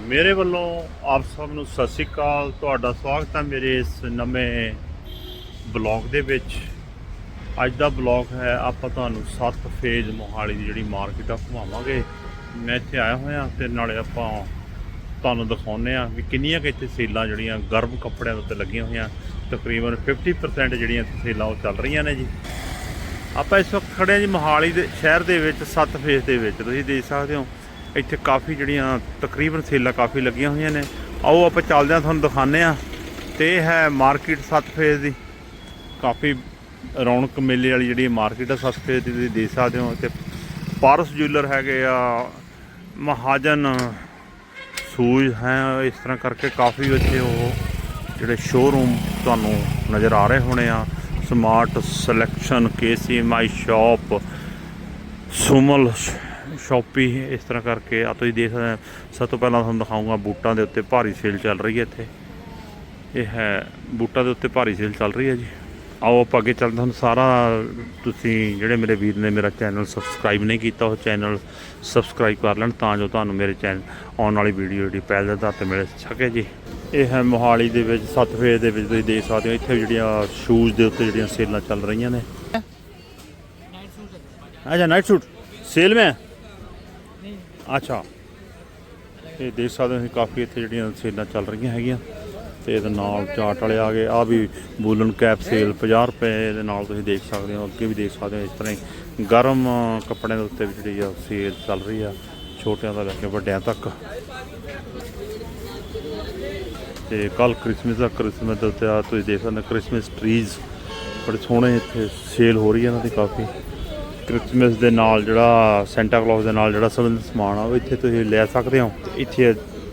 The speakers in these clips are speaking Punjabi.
ਮੇਰੇ ਵੱਲੋਂ ਆਪ ਸਭ ਨੂੰ ਸਤਿ ਸ੍ਰੀ ਅਕਾਲ। ਤੁਹਾਡਾ ਸਵਾਗਤ ਹੈ ਮੇਰੇ ਇਸ ਨਵੇਂ ਬਲੌਗ ਦੇ ਵਿੱਚ। ਅੱਜ ਦਾ ਬਲੌਗ ਹੈ, ਆਪਾਂ ਤੁਹਾਨੂੰ ਸੱਤ ਫੇਜ਼ ਮੋਹਾਲੀ ਦੀ ਜਿਹੜੀ ਮਾਰਕੀਟ ਆ ਘੁਮਾਵਾਂਗੇ। ਮੈਂ ਇੱਥੇ ਆਇਆ ਹੋਇਆ ਤੇ ਨਾਲੇ ਆਪਾਂ ਤੁਹਾਨੂੰ ਦਿਖਾਉਂਦੇ ਆ ਵੀ ਕਿੰਨੀਆਂ ਕਿ ਇੱਥੇ ਸੇਲਾਂ ਜਿਹੜੀਆਂ ਗਰਮ ਕੱਪੜਿਆਂ ਦੇ ਉੱਤੇ ਲੱਗੀਆਂ ਹੋਈਆਂ। ਤਕਰੀਬਨ 50% ਜਿਹੜੀਆਂ ਇੱਥੇ ਸੇਲਾਂ ਉਹ ਚੱਲ ਰਹੀਆਂ ਨੇ ਜੀ। ਆਪਾਂ ਇਸ ਵਕਤ ਖੜੇ ਹਾਂ ਜੀ ਮੋਹਾਲੀ ਦੇ ਸ਼ਹਿਰ ਦੇ ਵਿੱਚ, ਸੱਤ ਫੇਜ਼ ਦੇ ਵਿੱਚ। ਤੁਸੀਂ ਦੇਖ ਸਕਦੇ ਹੋ ਇੱਥੇ ਕਾਫੀ ਜਿਹੜੀਆਂ ਤਕਰੀਬਨ ਸੇਲਾਂ ਕਾਫੀ ਲੱਗੀਆਂ ਹੋਈਆਂ ਨੇ। ਆਓ ਆਪਾਂ ਚੱਲਦੇ ਹਾਂ, ਤੁਹਾਨੂੰ ਦਿਖਾਉਂਦੇ ਆ ਤੇ ਇਹ ਹੈ ਮਾਰਕੀਟ ਸੱਤ ਫੇਜ਼ ਦੀ। ਕਾਫੀ ਰੌਣਕ ਮੇਲੇ ਵਾਲੀ ਜਿਹੜੀ ਮਾਰਕੀਟ ਆ, ਸੱਤ ਫੇਜ਼ ਦੀ ਤੁਸੀਂ ਦੇਖ ਸਕਦੇ ਹੋ। ਤੇ ਪਾਰਸ ਜੁਐਲਰ ਹੈਗੇ ਆ, ਮਹਾਜਨ ਸੂਜ ਹੈ। ਇਸ ਤਰ੍ਹਾਂ ਕਰਕੇ ਕਾਫੀ ਇੱਥੇ ਉਹ ਜਿਹੜੇ ਸ਼ੋਰੂਮ ਤੁਹਾਨੂੰ ਨਜ਼ਰ ਆ ਰਹੇ ਹੋਣੇ ਆ। ਸਮਾਰਟ ਸਿਲੈਕਸ਼ਨ ਕੇਸੀਐਮਆਈ ਸ਼ਾਪ ਸੁਮਲ ਸ਼ੌਪੀ ਇਸ ਤਰ੍ਹਾਂ ਕਰਕੇ ਆ ਤੁਸੀਂ ਦੇਖ ਸਕਦੇ ਸਭ ਤੋਂ ਪਹਿਲਾਂ ਤੁਹਾਨੂੰ ਦਿਖਾਉਂਗਾ ਬੂਟਾਂ ਦੇ ਉੱਤੇ ਭਾਰੀ ਸੇਲ ਚੱਲ ਰਹੀ ਹੈ ਇੱਥੇ। ਇਹ ਹੈ ਬੂਟਾਂ ਦੇ ਉੱਤੇ ਭਾਰੀ ਸੇਲ ਚੱਲ ਰਹੀ ਹੈ ਜੀ। ਆਓ ਆਪਾਂ ਅੱਗੇ ਚੱਲਦੇ ਹਾਂ। ਸਾਰਾ ਤੁਸੀਂ ਜਿਹੜੇ ਮੇਰੇ ਵੀਰ ਨੇ ਮੇਰਾ ਚੈਨਲ ਸਬਸਕ੍ਰਾਈਬ ਨਹੀਂ ਕੀਤਾ ਉਹ ਚੈਨਲ ਸਬਸਕ੍ਰਾਈਬ ਕਰ ਲੈਣ ਤਾਂ ਜੋ ਤੁਹਾਨੂੰ ਮੇਰੇ ਚੈਨਲ ਆਉਣ ਵਾਲੀ ਵੀਡੀਓ ਜਿਹੜੀ ਪਹਿਲ ਦੇ ਆਧਾਰ ਮਿਲ ਸਕੇ ਜੀ। ਇਹ ਹੈ ਮੋਹਾਲੀ ਦੇ ਵਿੱਚ ਸੱਤ ਫੇਰ ਦੇ ਵਿੱਚ ਤੁਸੀਂ ਦੇਖ ਸਕਦੇ ਹੋ। ਇੱਥੇ ਜਿਹੜੀਆਂ ਸ਼ੂਜ਼ ਦੇ ਉੱਤੇ ਜਿਹੜੀਆਂ ਸੇਲਾਂ ਚੱਲ ਰਹੀਆਂ ਨੇ। ਅੱਛਾ ਨਾਈਟ ਸੂਟ ਸੇਲ ਮੈਂ? ਅੱਛਾ। ਇਹ ਦੇਖ ਸਕਦੇ ਹੋ ਤੁਸੀਂ ਕਾਫੀ ਇੱਥੇ ਜਿਹੜੀਆਂ ਸੇਲਾਂ ਚੱਲ ਰਹੀਆਂ ਹੈਗੀਆਂ। ਤੇ ਇਹਦੇ ਨਾਲ ਚਾਟ ਵਾਲੇ ਆ ਗਏ। ਆ ਵੀ ਬੂਲਨ ਕੈਪ ਸੇਲ 50 ਰੁਪਏ ਦੇ ਨਾਲ ਤੁਸੀਂ ਦੇਖ ਸਕਦੇ ਹੋ। ਅੱਗੇ ਵੀ ਦੇਖ ਸਕਦੇ ਹੋ ਇਸ ਤਰ੍ਹਾਂ ਹੀ ਗਰਮ ਕੱਪੜਿਆਂ ਦੇ ਉੱਤੇ ਵੀ ਜਿਹੜੀ ਆ ਸੇਲ ਚੱਲ ਰਹੀ ਆ। ਛੋਟਿਆਂ ਤੋਂ ਲੈ ਕੇ ਵੱਡਿਆਂ ਤੱਕ। ਤੇ ਕੱਲ ਕ੍ਰਿਸਮਸ ਦਾ ਕ੍ਰਿਸਮਸ ਦੇ ਉੱਤੇ ਆ ਤੁਸੀਂ ਦੇਖ ਸਕਦੇ ਹੋ ਕ੍ਰਿਸਮਸ ਟਰੀਜ਼। ਬੜੇ ਸੋਹਣੇ ਇੱਥੇ ਸੇਲ ਹੋ ਰਹੀ ਹੈ ਇਹਨਾਂ ਦੀ ਕਾਫੀ। ਕ੍ਰਿਸਮਸ ਦੇ ਨਾਲ ਜਿਹੜਾ ਸੈਂਟਾ ਕਲੌਸ ਦੇ ਨਾਲ ਜਿਹੜਾ ਸੰਬੰਧਿਤ ਸਮਾਨ ਆ, ਉਹ ਇੱਥੇ ਤੁਸੀਂ ਲੈ ਸਕਦੇ ਹੋ। ਤੇ ਇੱਥੇ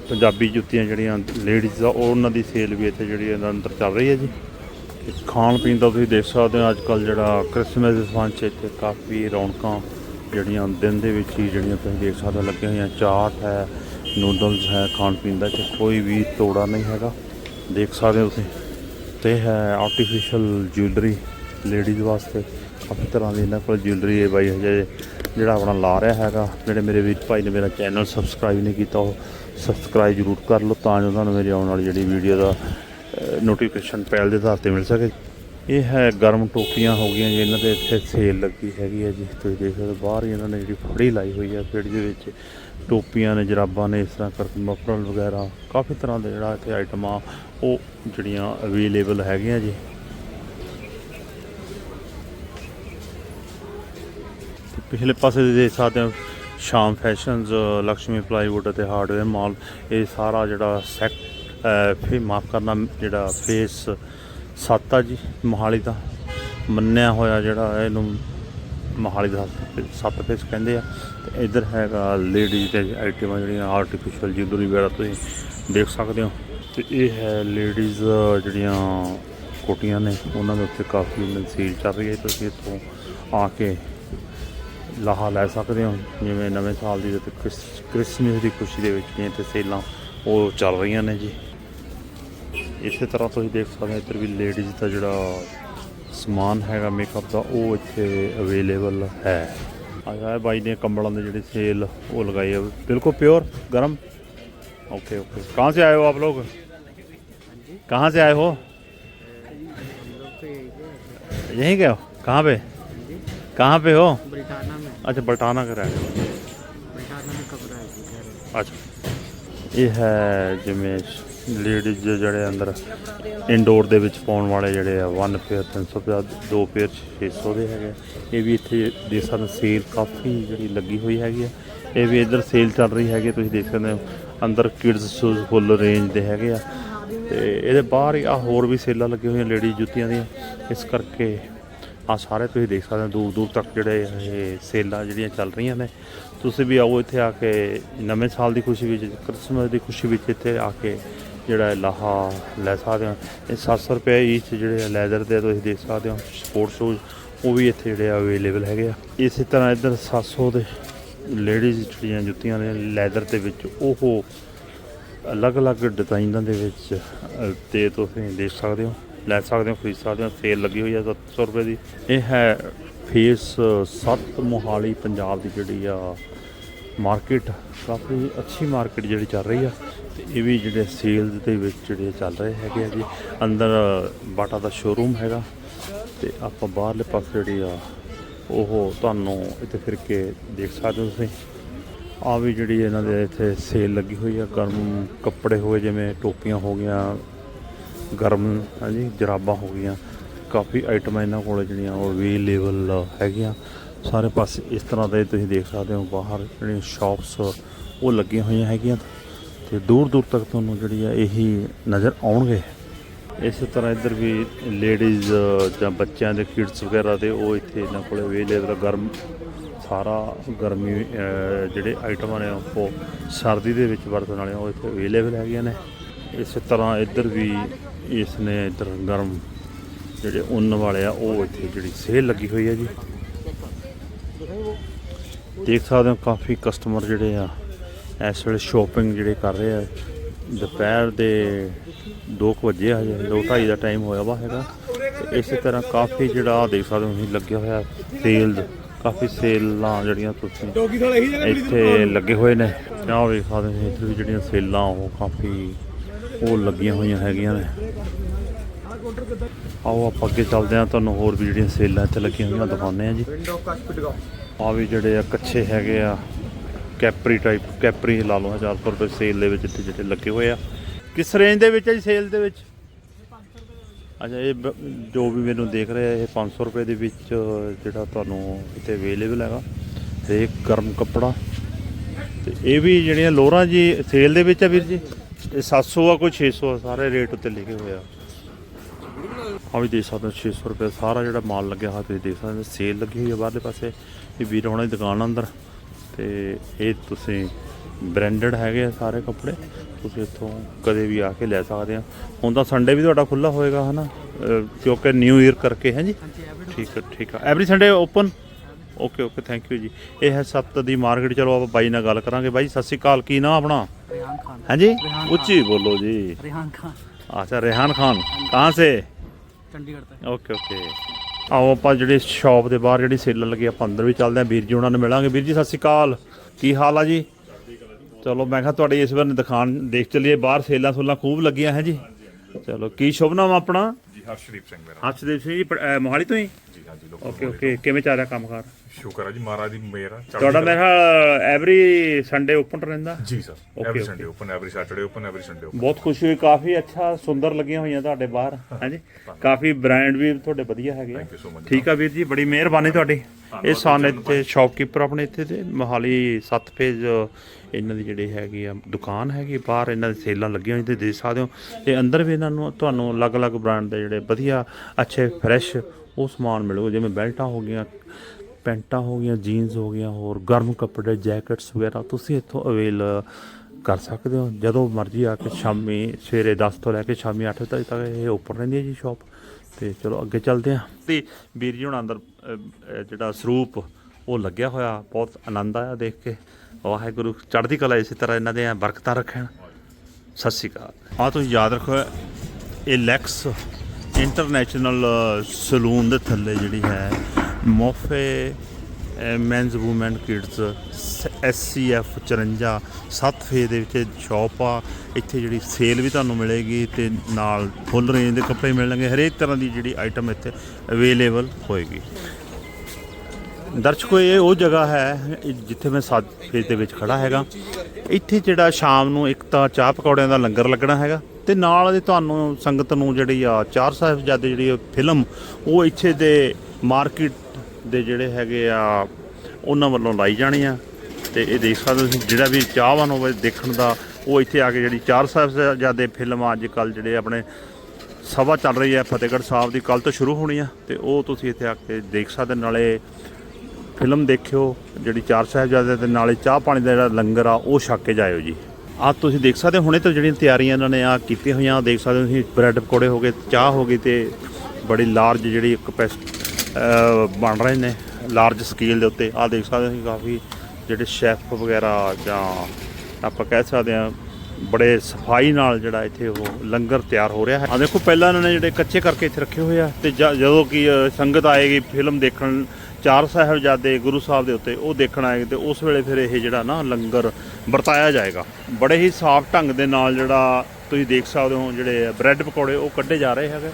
ਪੰਜਾਬੀ ਜੁੱਤੀਆਂ ਜਿਹੜੀਆਂ ਲੇਡੀਜ਼ ਆ, ਉਹ ਉਹਨਾਂ ਦੀ ਸੇਲ ਵੀ ਇੱਥੇ ਜਿਹੜੀ ਅੰਦਰ ਚੱਲ ਰਹੀ ਹੈ ਜੀ। ਤੇ ਖਾਣ ਪੀਣ ਦਾ ਤੁਸੀਂ ਦੇਖ ਸਕਦੇ ਹੋ ਅੱਜ ਕੱਲ ਜਿਹੜਾ ਕ੍ਰਿਸਮਸ ਦੇ ਸਮਾਨ 'ਚ ਇੱਥੇ ਕਾਫੀ ਰੌਣਕਾਂ ਜਿਹੜੀਆਂ ਦਿਨ ਦੇ ਵਿੱਚ ਹੀ ਜਿਹੜੀਆਂ ਤੁਸੀਂ ਦੇਖ ਸਕਦੇ ਹੋ, ਲੱਗੀਆਂ ਹੋਈਆਂ। ਚਾਟ ਹੈ ਨੂਡਲਸ ਹੈ, ਖਾਣ ਪੀਣ ਦਾ ਇੱਥੇ ਕੋਈ ਵੀ ਤੋੜਾ ਨਹੀਂ ਹੈਗਾ। ਦੇਖ ਸਕਦੇ ਹੋ ਤੁਸੀਂ, ਤੇ ਹੈ ਆਰਟੀਫੀਸ਼ੀਅਲ ਜੁਐਲਰੀ ਲੇਡੀਜ਼ ਵਾਸਤੇ। ਕਾਫੀ ਤਰ੍ਹਾਂ ਦੀ ਇਹਨਾਂ ਕੋਲ ਜੁਐਲਰੀ ਹੈ ਬਾਈ, ਹਜੇ ਜਿਹੜਾ ਆਪਣਾ ਲਾ ਰਿਹਾ ਹੈਗਾ, ਜਿਹੜੇ ਮੇਰੇ ਵੀਰ ਭਾਈ ਨੇ ਮੇਰਾ ਚੈਨਲ ਸਬਸਕ੍ਰਾਈਬ ਨਹੀਂ ਕੀਤਾ, ਉਹ ਸਬਸਕ੍ਰਾਈਬ ਜ਼ਰੂਰ ਕਰ ਲਓ ਤਾਂ ਜੋ ਤੁਹਾਨੂੰ ਮੇਰੀ ਆਉਣ ਵਾਲੀ ਜਿਹੜੀ ਵੀਡੀਓ ਦਾ ਨੋਟੀਫਿਕੇਸ਼ਨ ਪਹਿਲ ਦੇ ਆਧਾਰ ਤੇ ਮਿਲ ਸਕੇ। ਇਹ ਹੈ ਗਰਮ ਟੋਪੀਆਂ ਹੋ ਗਈਆਂ ਜੀ, ਇਹਨਾਂ ਦੇ ਇੱਥੇ ਸੇਲ ਲੱਗੀ ਹੈਗੀ ਹੈ ਜੀ। ਤੁਸੀਂ ਦੇਖ ਸਕਦੇ ਹੋ, ਬਾਹਰ ਹੀ ਇਹਨਾਂ ਨੇ ਜਿਹੜੀ ਫੜੀ ਲਾਈ ਹੋਈ ਹੈ ਫੇੜ ਦੇ ਵਿੱਚ ਟੋਪੀਆਂ ਨੇ, ਜਰਾਬਾਂ ਨੇ, ਇਸ ਤਰ੍ਹਾਂ ਕਰਕੇ ਮਫਰਲ ਵਗੈਰਾ, ਕਾਫੀ ਤਰ੍ਹਾਂ ਦੇ ਜਿਹੜਾ ਇੱਥੇ ਆਈਟਮਾਂ ਉਹ ਜਿਹੜੀਆਂ ਅਵੇਲੇਬਲ ਹੈਗੀਆਂ ਜੀ। ਪਿਛਲੇ ਪਾਸੇ ਦੇ ਦੇਖ ਸਕਦੇ ਹੋ, ਸ਼ਾਮ ਫੈਸ਼ਨਸ ਲక్ష్ਮੀ ਪਲਾਈਵੁੱਡ ਅਤੇ ਹਾਰਡਵੇਅਰ ਮਾਲ ਇਹ ਸਾਰਾ ਜਿਹੜਾ ਸੈਕ ਫੇ, ਮਾਫ ਕਰਨਾ, ਜਿਹੜਾ ਫੇਸ ਸੱਤ ਆ ਜੀ, ਮੋਹਾਲੀ ਦਾ। ਮੰਨਿਆ ਹੋਇਆ ਜਿਹੜਾ ਇਹਨੂੰ ਮੋਹਾਲੀ ਦਾ ਸੱਤ ਫੇਸ ਕਹਿੰਦੇ ਆ। ਤੇ ਇਧਰ ਹੈਗਾ ਲੇਡੀਜ਼ ਦੇ ਆਈਟਮਾਂ ਜਿਹੜੀਆਂ ਆਰਟੀਫੀਸ਼ੀਅਲ ਜਿਊਲਰੀ ਵਗੈਰਾ ਤੁਸੀਂ ਦੇਖ ਸਕਦੇ ਹੋ। ਤੇ ਇਹ ਹੈ ਲੇਡੀਜ਼ ਜਿਹੜੀਆਂ ਕੋਟੀਆਂ ਨੇ, ਉਹਨਾਂ ਦੇ ਉੱਤੇ ਕਾਫੀ ਸੇਲ ਚੱਲ ਰਹੀ ਹੈ। ਤੁਸੀਂ ਇੱਥੋਂ ਆ ਕੇ ਲਾਹਾ ਲੈ ਸਕਦੇ ਹੋ ਜਿਵੇਂ ਨਵੇਂ ਸਾਲ ਦੀ ਤੇ ਕ੍ਰਿਸ- ਕ੍ਰਿਸਮਸ ਦੀ ਖੁਸ਼ੀ ਦੇ ਵਿੱਚ ਜਿਹੜੀਆਂ ਇੱਥੇ ਸੇਲਾਂ ਉਹ ਚੱਲ ਰਹੀਆਂ ਨੇ ਜੀ ਇਸੇ ਤਰ੍ਹਾਂ ਤੁਸੀਂ ਦੇਖ ਸਕਦੇ ਹੋ ਇੱਧਰ ਵੀ ਲੇਡੀਜ਼ ਦਾ ਜਿਹੜਾ ਸਮਾਨ ਹੈਗਾ ਮੇਕਅਪ ਦਾ ਉਹ ਇੱਥੇ ਅਵੇਲੇਬਲ ਹੈ ਆਇਆ ਹੈ ਬਾਈ ਨੇ ਕੰਬਲਾਂ ਦੇ ਜਿਹੜੀ ਸੇਲ ਉਹ ਲਗਾਈ ਹੈ ਬਿਲਕੁਲ ਪਿਓਰ ਗਰਮ ओके ओके कहाँ से आए हो आप लोग कहाँ से आए हो यहीं गए हो कहाँ पे कहाँ पे हो बल्टाना में अच्छा बल्टाना कर आए हो बल्टाना में कपड़ा है जी घर ਅੱਛਾ ਇਹ ਹੈ ਜਿਵੇਂ ਲੇਡੀਜ਼ ਜਿਹੜੇ ਅੰਦਰ ਇਨਡੋਰ ਦੇ ਵਿੱਚ ਪਾਉਣ ਵਾਲੇ ਜਿਹੜੇ ਆ 1 ਪੇਅਰ 350 ਦੋ ਪੇਅਰ 600 ਦੇ ਹੈਗੇ ਆ। ਇਹ ਵੀ ਇੱਥੇ ਦੇ ਸਾਨੂੰ ਸੇਲ ਕਾਫੀ ਜਿਹੜੀ ਲੱਗੀ ਹੋਈ ਹੈਗੀ ਆ ਇਹ ਵੀ ਇੱਧਰ ਸੇਲ ਚੱਲ ਰਹੀ ਹੈਗੀ ਤੁਸੀਂ ਦੇਖ ਸਕਦੇ ਹੋ ਅੰਦਰ ਕਿਡਸ ਸ਼ੂਜ਼ ਫੁੱਲ ਰੇਂਜ ਦੇ ਹੈਗੇ ਆ ਤੇ ਇਹਦੇ ਬਾਹਰ ਹੀ ਆ ਹੋਰ ਵੀ ਸੇਲਾਂ ਲੱਗੀਆਂ ਹੋਈਆਂ ਲੇਡੀ ਜੁੱਤੀਆਂ ਦੀਆਂ ਇਸ ਕਰਕੇ ਆ ਸਾਰੇ ਤੁਸੀਂ ਦੇਖ ਸਕਦੇ ਹੋ ਦੂਰ ਦੂਰ ਤੱਕ ਜਿਹੜੇ ਇਹ ਸੇਲਾਂ ਜਿਹੜੀਆਂ ਚੱਲ ਰਹੀਆਂ ਨੇ। ਤੁਸੀਂ ਵੀ ਆਓ ਇੱਥੇ ਆ ਕੇ ਨਵੇਂ ਸਾਲ ਦੀ ਖੁਸ਼ੀ ਵਿੱਚ ਕ੍ਰਿਸਮਸ ਦੀ ਖੁਸ਼ੀ ਵਿੱਚ ਇੱਥੇ ਆ ਕੇ ਜਿਹੜਾ ਲਾਹਾ ਲੈ ਸਕਦੇ ਹੋ। ਇਹ 700 ਰੁਪਏ ਈਚ ਜਿਹੜੇ ਲੈਦਰ ਦੇ ਤੁਸੀਂ ਦੇਖ ਸਕਦੇ ਹੋ ਸਪੋਰਟ ਸ਼ੂਜ਼ ਉਹ ਵੀ ਇੱਥੇ ਜਿਹੜੇ ਅਵੇਲੇਬਲ ਹੈਗੇ ਆ। ਇਸੇ ਤਰ੍ਹਾਂ ਇੱਧਰ 700 ਦੇ ਲੇਡੀਜ਼ ਜਿਹੜੀਆਂ ਜੁੱਤੀਆਂ ਨੇ ਲੈਦਰ ਦੇ ਵਿੱਚ ਉਹ ਅਲੱਗ-ਅਲੱਗ ਡਿਜ਼ਾਈਨਾਂ ਦੇ ਵਿੱਚ ਅ, ਤੇ ਤੁਸੀਂ ਦੇਖ ਸਕਦੇ ਹੋ। ਲੈ ਸਕਦੇ ਹੋ, ਖਰੀਦ ਸਕਦੇ ਹੋ, ਸੇਲ ਲੱਗੀ ਹੋਈ ਹੈ 700 ਰੁਪਏ ਦੀ। ਇਹ ਹੈ ਫੇਸ 7 ਮੋਹਾਲੀ ਪੰਜਾਬ ਦੀ ਜਿਹੜੀ ਆ ਮਾਰਕੀਟ, ਕਾਫੀ ਅੱਛੀ ਮਾਰਕੀਟ ਜਿਹੜੀ ਚੱਲ ਰਹੀ ਆ। ਤੇ ਇਹ ਵੀ ਜਿਹੜੇ ਸੇਲ ਦੇ ਵਿੱਚ ਜਿਹੜੇ ਚੱਲ ਰਹੇ ਹੈਗੇ ਆ ਜੀ, ਅੰਦਰ ਬਾਟਾ ਦਾ ਸ਼ੋਰੂਮ ਹੈਗਾ। ਤੇ ਆਪਾਂ ਬਾਹਰਲੇ ਪਾਸੇ ਜਿਹੜੀ ਆ, ਉਹ ਤੁਹਾਨੂੰ ਇੱਥੇ ਫਿਰ ਕੇ ਦੇਖ ਸਕਦੇ ਹੋ ਤੁਸੀਂ। ਆ ਵੀ ਜਿਹੜੀ ਇਹਨਾਂ ਦੇ ਇੱਥੇ ਸੇਲ ਲੱਗੀ ਹੋਈ ਆ, ਗਰਮ ਕੱਪੜੇ ਹੋਏ ਜਿਵੇਂ ਟੋਪੀਆਂ ਹੋ ਗਈਆਂ ਗਰਮ, ਹਾਂਜੀ, ਜਰਾਬਾਂ ਹੋ ਗਈਆਂ। ਕਾਫੀ ਆਈਟਮਾਂ ਇਹਨਾਂ ਕੋਲ ਜਿਹੜੀਆਂ, ਉਹ ਅਵੇਲੇਬਲ ਹੈਗੀਆਂ। ਸਾਰੇ ਪਾਸੇ ਇਸ ਤਰ੍ਹਾਂ ਦੇ ਤੁਸੀਂ ਦੇਖ ਸਕਦੇ ਹੋ, ਬਾਹਰ ਜਿਹੜੀਆਂ ਸ਼ਾਪਸ ਉਹ ਲੱਗੀਆਂ ਹੋਈਆਂ ਹੈਗੀਆਂ। ਤੇ ਦੂਰ ਦੂਰ ਤੱਕ ਤੁਹਾਨੂੰ ਜਿਹੜੀ ਆ, ਇਹੀ ਨਜ਼ਰ ਆਉਣਗੇ। ਇਸੇ ਤਰ੍ਹਾਂ ਇੱਧਰ ਵੀ ਲੇਡੀਜ਼ ਜਾਂ ਬੱਚਿਆਂ ਦੇ ਕਿਡਸ ਵਗੈਰਾ ਦੇ, ਉਹ ਇੱਥੇ ਇਹਨਾਂ ਕੋਲ ਅਵੇਲੇਬਲ ਗਰਮ, ਸਾਰਾ ਗਰਮੀ ਜਿਹੜੇ ਆਈਟਮਾਂ ਨੇ, ਉਹ ਸਰਦੀ ਦੇ ਵਿੱਚ ਵਰਤਣ ਵਾਲੀਆਂ, ਉਹ ਇੱਥੇ ਅਵੇਲੇਬਲ ਹੈਗੀਆਂ ਨੇ। ਇਸੇ ਤਰ੍ਹਾਂ ਇੱਧਰ ਵੀ ਇਸ ਨੇ ਇੱਧਰ ਗਰਮ ਜਿਹੜੇ ਉੱਨ ਵਾਲੇ ਆ ਉਹ ਇੱਥੇ ਜਿਹੜੀ ਸੇਲ ਲੱਗੀ ਹੋਈ ਹੈ ਜੀ। ਦੇਖ ਸਕਦੇ ਹੋ ਕਾਫੀ ਕਸਟਮਰ ਜਿਹੜੇ ਆ ਇਸ ਵੇਲੇ ਸ਼ੋਪਿੰਗ ਜਿਹੜੇ ਕਰ ਰਹੇ ਆ। ਦੁਪਹਿਰ ਦੇ 2 ਵਜੇ ਆ ਹਜੇ 2:30 ਦਾ ਟਾਈਮ ਹੋਇਆ ਵਾ ਹੈਗਾ। ਇਸੇ ਤਰ੍ਹਾਂ ਕਾਫੀ ਜਿਹੜਾ ਦੇਖ ਸਕਦੇ ਹੋ ਤੁਸੀਂ ਲੱਗਿਆ ਹੋਇਆ ਸੇਲ ਕਾਫੀ ਸੇਲਾਂ ਜਿਹੜੀਆਂ ਤੁਸੀਂ ਇੱਥੇ ਲੱਗੇ ਹੋਏ ਨੇ। ਆਹ ਵੇਖ ਸਕਦੇ ਹੋ ਇੱਥੇ ਵੀ ਜਿਹੜੀਆਂ ਸੇਲਾਂ ਉਹ ਕਾਫੀ ਉਹ ਲੱਗੀਆਂ ਹੋਈਆਂ ਹੈਗੀਆਂ ਨੇ। ਆਓ ਆਪਾਂ ਅੱਗੇ ਚੱਲਦੇ ਹਾਂ। ਤੁਹਾਨੂੰ ਹੋਰ ਵੀ ਜਿਹੜੀਆਂ ਸੇਲਾਂ ਇੱਥੇ ਲੱਗੀਆਂ ਹੋਈਆਂ, ਦਿਖਾਉਂਦੇ ਆ ਜੀ। ਆ ਵੀ ਜਿਹੜੇ ਆ ਕੱਚੇ ਹੈਗੇ ਆ, ਕੈਪਰੀ ਟਾਈਪ ਕੈਪਰੀ ਲਾ ਲਓ 1000 ਰੁਪਏ ਸੇਲ ਦੇ ਵਿੱਚ ਇੱਥੇ ਜਿਹੜੇ ਲੱਗੇ ਹੋਏ ਆ। ਕਿਸ ਰੇਂਜ ਦੇ ਵਿੱਚ ਹੈ ਜੀ ਸੇਲ ਦੇ ਵਿੱਚ? ਅੱਛਾ, ਇਹ ਬ- ਜੋ ਵੀ ਮੈਨੂੰ ਦੇਖ ਰਿਹਾ, ਇਹ 500 ਰੁਪਏ ਦੇ ਵਿੱਚ ਜਿਹੜਾ ਤੁਹਾਨੂੰ ਇੱਥੇ ਅਵੇਲੇਬਲ ਹੈਗਾ। ਤੇ ਗਰਮ ਕੱਪੜਾ। ਤੇ ਇਹ ਵੀ ਜਿਹੜੀਆਂ ਲੋਰਾਂ ਜੀ, ਸੇਲ ਦੇ ਵਿੱਚ ਆ ਵੀਰ ਜੀ? ਇਹ 700 ਆ ਕੋਈ 600 ਆ ਸਾਰੇ ਰੇਟ ਉੱਤੇ ਲਿਖੇ ਹੋਏ ਆ। ਆ ਵੀ ਦੇਖ ਸਕਦੇ ਹੋ 600 ਰੁਪਏ। ਸਾਰਾ ਜਿਹੜਾ ਮਾਲ ਲੱਗਿਆ ਹੋਇਆ ਤੁਸੀਂ ਦੇਖ ਸਕਦੇ ਹੋ ਸੇਲ ਲੱਗੀ ਹੋਈ ਹੈ ਬਾਹਰਲੇ ਪਾਸੇ। ਇਹ ਵੀਰ ਹੋਣਾ ਦੀ ਦੁਕਾਨ ਆ ਅੰਦਰ। ਤੇ ਇਹ ਤੁਸੀਂ ਬ੍ਰਾਂਡਡ ਹੈਗੇ ਆ ਸਾਰੇ ਕੱਪੜੇ। ਤੁਸੀਂ ਇੱਥੋਂ ਕਦੇ ਵੀ ਆ ਕੇ ਲੈ ਸਕਦੇ ਆ। ਹੁਣ ਤਾਂ ਸੰਡੇ ਵੀ ਤੁਹਾਡਾ ਖੁੱਲਾ ਹੋਏਗਾ ਹਨਾ? ਕਿਉਂਕਿ ਨਿਊ ਇਅਰ ਕਰਕੇ ਹੈ ਜੀ? ਠੀਕ ਹੈ ਠੀਕ ਹੈ every Sunday open okay okay thank you ਜੀ ਇਹ ਹੈ ਸੱਤ ਦੀ ਮਾਰਕੀਟ ਚਲੋ ਆਪਾਂ ਬਾਈ ਨਾਲ ਗੱਲ ਕਰਾਂਗੇ ਬਾਈ ਸਤਿ ਸ਼੍ਰੀ ਅਕਾਲ ਕੀ ਨਾਮ ਆਪਣਾ रेहान खान ਹਾਂਜੀ रेहान ਉੱਚੀ ਬੋਲੋ ਜੀ रेहान खान अच्छा रेहान खान कहाँ से चंडीगढ़ तक ਓਕੇ ਓਕੇ ਆਓ ਆਪਾਂ ਜਿਹੜੇ ਸ਼ਾਪ ਦੇ ਬਾਹਰ ਜਿਹੜੀ ਸੇਲ ਲੱਗੀ ਆ, ਆਪਾਂ ਅੰਦਰ ਵੀ ਚੱਲਦੇ ਆਂ ਵੀਰ ਜੀ ਉਹਨਾਂ ਨੂੰ ਮਿਲਾਂਗੇ ਵੀਰ ਜੀ ਸਤਿ ਸ਼੍ਰੀ ਅਕਾਲ ਕੀ ਹਾਲ ਆ ਜੀ ਚਲੋ ਮੈਂ ਕਿਹਾ ਤੁਹਾਡੀ ਇਸ ਵਾਰ ਦੁਕਾਨ ਦੇਖ ਚੱਲੀਏ ਬਾਹਰ ਸੇਲਾਂ ਸੁਲਾਂ ਖੂਬ ਲੱਗੀਆਂ ਹੈ ਜੀ ਚਲੋ ਕੀ ਸ਼ੁਭ ਨਾਮ ਆ ਆਪਣਾ ਜੀ ਹਰਸ਼ਦੀਪ ਸਿੰਘ ਮੇਰਾ। ਹਰਸ਼ਦੀਪ ਸਿੰਘ ਜੀ ਪ- ਅਹ ਮੋਹਾਲੀ ਤੋਂ ਹੀ? ਜੀ ਹਾਂਜੀ ਲੋਕ ਓਕੇ ਓਕੇ ਕਿਵੇਂ ਚੱਲ ਰਿਹਾ ਕੰਮਕਾਰ? ਸ਼ੁਕਰ ਹੈ ਜੀ ਮਹਾਰਾਜ ਦੀ ਮਿਹਰ ਆ ਚੜ੍ਹਦੀ ਤੁਹਾਡਾ ਕਲਾ। ਮੈਂ ਕਿਹਾ ਐਵਰੀ ਸੰਡੇ ਓਪਨ ਰਹਿੰਦਾ? ਜੀ sir every okay. Sunday open every Saturday open every Sunday open ਬਹੁਤ ਖੁਸ਼ੀ ਹੋਈ ਕਾਫੀ ਅੱਛਾ ਸੁੰਦਰ ਲੱਗੀਆਂ ਹੋਈਆਂ ਤੁਹਾਡੇ ਬਾਹਰ ਹਾਂਜੀ? ਕਾਫੀ ਬ੍ਰਾਂਡ ਵੀ ਤੁਹਾਡੇ ਵਧੀਆ ਹੈਗੇ ਆ। ਥੈਂਕ ਯੂ ਸੋ ਮਚ ਠੀਕ ਆ ਵੀਰ ਜੀ ਬੜੀ ਮਿਹਰਬਾਨੀ ਤੁਹਾਡੀ। ਇਹ ਸਨ ਇੱਥੇ ਸ਼ਾਪਕੀਪਰ ਆਪਣੇ ਇੱਥੇ ਤੇ ਮੋਹਾਲੀ 7 ਫੇਜ਼ ਇਹਨਾਂ ਦੀ ਜਿਹੜੀ ਹੈਗੀ ਆ ਦੁਕਾਨ ਹੈਗੀ, ਬਾਹਰ ਇਹਨਾਂ ਦੀ ਸੇਲਾਂ ਲੱਗੀਆਂ ਹੋਈਆਂ ਤੇ ਦੇਖ ਸਕਦੇ ਹੋ। ਤੇ ਅੰਦਰ ਵੀ ਇਹਨਾਂ ਨੂੰ ਤੁਹਾਨੂੰ ਅਲੱਗ-ਅਲੱਗ ਬ੍ਰਾਂਡ ਦੇ ਜਿਹੜੇ ਵਧੀਆ, ਅੱਛੇ ਫਰੈਸ਼ ਉਹ ਸਮਾਨ ਮਿਲੂਗਾ, ਜਿਵੇਂ ਬੈਲਟਾਂ ਹੋ ਗਈਆਂ, ਪੈਂਟਾਂ ਹੋ ਗਈਆਂ ਜੀਨਸ ਹੋ ਗਈਆਂ, ਹੋਰ ਗਰਮ ਕੱਪੜੇ ਜੈਕਟਸ ਵਗੈਰਾ ਤੁਸੀਂ ਇੱਥੋਂ ਅਵੇਲ ਕਰ ਸਕਦੇ ਹੋ। ਜਦੋਂ ਮਰਜ਼ੀ ਆ ਕੇ ਸ਼ਾਮੀ ਸਵੇਰੇ 10 ਤੋਂ ਲੈ ਕੇ ਸ਼ਾਮੀ 8 ਵਜੇ ਤੱਕ ਇਹ ਓਪਨ ਰਹਿੰਦੀ ਹੈ ਜੀ ਸ਼ਾਪ ਤੇ ਚਲੋ ਅੱਗੇ ਚੱਲਦੇ ਹਾਂ। ਤੇ ਵੀਰ ਜੀ ਹੁਣ ਅੰਦਰ ਜਿਹੜਾ ਸਰੂਪ ਉਹ ਲੱਗਿਆ ਹੋਇਆ, ਬਹੁਤ ਆਨੰਦ ਆਇਆ ਦੇਖ ਕੇ। ਵਾਹਿਗੁਰੂ ਚੜ੍ਹਦੀ ਕਲਾ ਇਸੇ ਤਰ੍ਹਾਂ ਇਹਨਾਂ ਦੇ ਬਰਕਤਾਂ ਰੱਖਣ। ਸਤਿ ਸ਼੍ਰੀ ਅਕਾਲ। ਆ ਤੁਸੀਂ ਯਾਦ ਰੱਖੋ, ਇਹ ਲੈਕਸ ਇੰਟਰਨੈਸ਼ਨਲ ਸਲੂਨ ਦੇ ਥੱਲੇ ਜਿਹੜੀ ਹੈ, ਮੋਫੇ ਮੈਨਸ ਔਮਨ ਕਿਡਸ ਐਸਸੀਐਫ 54 7 ਫੇ ਦੇ ਵਿੱਚ ਸ਼ਾਪ ਆ। ਇੱਥੇ ਜਿਹੜੀ ਸੇਲ ਵੀ ਤੁਹਾਨੂੰ ਮਿਲੇਗੀ ਤੇ ਨਾਲ ਫੁੱਲ ਰੇਂਜ ਦੇ ਕੱਪੜੇ ਮਿਲਣਗੇ। ਹਰੇਕ ਤਰ੍ਹਾਂ ਦੀ ਜਿਹੜੀ ਆਈਟਮ ਇੱਥੇ ਅਵੇਲੇਬਲ ਹੋਏਗੀ। ਦਰਸ਼ਕੋ, ਇਹ ਉਹ ਜਗ੍ਹਾ ਹੈ ਜਿੱਥੇ ਮੈਂ ਸਾਜ ਫੇਜ਼ ਦੇ ਵਿੱਚ ਖੜਾ ਹੈਗਾ। ਇੱਥੇ ਜਿਹੜਾ ਸ਼ਾਮ ਨੂੰ ਇੱਕ ਤਾਂ ਚਾਹ ਪਕੌੜਿਆਂ ਦਾ ਲੰਗਰ ਲੱਗਣਾ ਹੈਗਾ ਤੇ ਨਾਲ ਦੇ ਤੁਹਾਨੂੰ ਸੰਗਤ ਨੂੰ ਜਿਹੜੀ ਆ ਚਾਰ ਸਾਹਿਬਜ਼ਾਦੇ ਜਿਹੜੀ ਉਹ ਫਿਲਮ, ਉਹ ਇੱਥੇ ਦੇ ਮਾਰਕੀਟ ਦੇ ਜਿਹੜੇ ਹੈਗੇ ਆ, ਉਹਨਾਂ ਵੱਲੋਂ ਲਾਈ ਜਾਣੀ ਆ। ਤੇ ਇਹ ਦੇਖ ਸਕਦੇ ਤੁਸੀਂ, ਜਿਹੜਾ ਵੀ ਚਾਹਵਾਨ ਹੋਵੇ ਦੇਖਣ ਦਾ, ਉਹ ਇੱਥੇ ਆ ਕੇ ਜਿਹੜੀ ਚਾਰ ਸਾਹਿਬਜ਼ਾਦੇ ਫਿਲਮ ਅੱਜ ਕੱਲ ਜਿਹੜੇ ਆਪਣੇ ਸਭਾ ਚੱਲ ਰਹੀ ਹੈ ਫਤਿਹਗੜ੍ਹ ਸਾਹਿਬ ਦੀ ਕੱਲ ਤੋਂ ਸ਼ੁਰੂ ਹੋਣੀ ਆ। ਤੇ ਉਹ ਤੁਸੀਂ ਇੱਥੇ ਆ ਕੇ ਦੇਖ ਸਕਦੇ ਨਾਲੇ ਫਿਲਮ ਦੇਖਿਓ, ਜਿਹੜੀ ਚਾਰ ਸਾਹਿਬਜ਼ਾਦੇ ਤੇ ਨਾਲੇ ਚਾਹ ਪਾਣੀ ਦਾ ਜਿਹੜਾ ਲੰਗਰ ਆ, ਉਹ ਛੱਕ ਕੇ ਜਾਇਓ ਜੀ। ਆ ਤੁਸੀਂ ਦੇਖ ਸਕਦੇ ਹੋ, ਹੁਣੇ ਤੋਂ ਜਿਹੜੀਆਂ ਤਿਆਰੀਆਂ ਇਹਨਾਂ ਨੇ ਆ ਕੀਤੀਆਂ ਹੋਈਆਂ ਦੇਖ ਸਕਦੇ ਹੋ ਤੁਸੀਂ, ਬ੍ਰੈਡ ਪਕੌੜੇ ਹੋ ਗਏ, ਚਾਹ ਹੋ ਗਈ ਤੇ ਬੜੀ ਲਾਰਜ ਜਿਹੜੀ ਇੱਕ ਬਣ ਰਹੇ ਨੇ ਲਾਰਜ ਸਕੇਲ ਦੇ ਉੱਤੇ। ਆ ਦੇਖ ਸਕਦੇ ਹੋ ਤੁਸੀਂ ਕਾਫੀ ਜਿਹੜੇ ਸ਼ੈਫ ਵਗੈਰਾ ਜਾਂ ਆਪਾਂ ਕਹਿ ਸਕਦੇ ਆ ਬੜੇ ਸਫ਼ਾਈ ਨਾਲ ਜਿਹੜਾ ਇੱਥੇ ਉਹ ਲੰਗਰ ਤਿਆਰ ਹੋ ਰਿਹਾ ਹੈ। ਆ ਦੇਖੋ, ਪਹਿਲਾਂ ਇਹਨਾਂ ਨੇ ਜਿਹੜੇ ਕੱਚੇ ਕਰਕੇ ਇੱਥੇ ਰੱਖੇ ਹੋਏ ਆ ਤੇ ਜਦੋਂ ਕਿ ਸੰਗਤ ਆਏਗੀ, ਫਿਲਮ ਦੇਖਣ ਚਾਰ ਸਾਹਿਬਜ਼ਾਦੇ ਗੁਰੂ ਸਾਹਿਬ ਦੇ ਉੱਤੇ ਉਹ ਦੇਖਣ ਆਏ ਤੇ ਉਸ ਵੇਲੇ ਫਿਰ ਇਹ ਜਿਹੜਾ ਨਾ ਲੰਗਰ ਵਰਤਾਇਆ ਜਾਏਗਾ। ਬੜੇ ਹੀ ਸਾਫ਼ ਢੰਗ ਦੇ ਨਾਲ ਜਿਹੜਾ ਤੁਸੀਂ ਦੇਖ ਸਕਦੇ ਹੋ ਜਿਹੜੇ ਬ੍ਰੈਡ ਪਕੌੜੇ ਉਹ ਕੱਢੇ ਜਾ ਰਹੇ ਹੈਗੇ।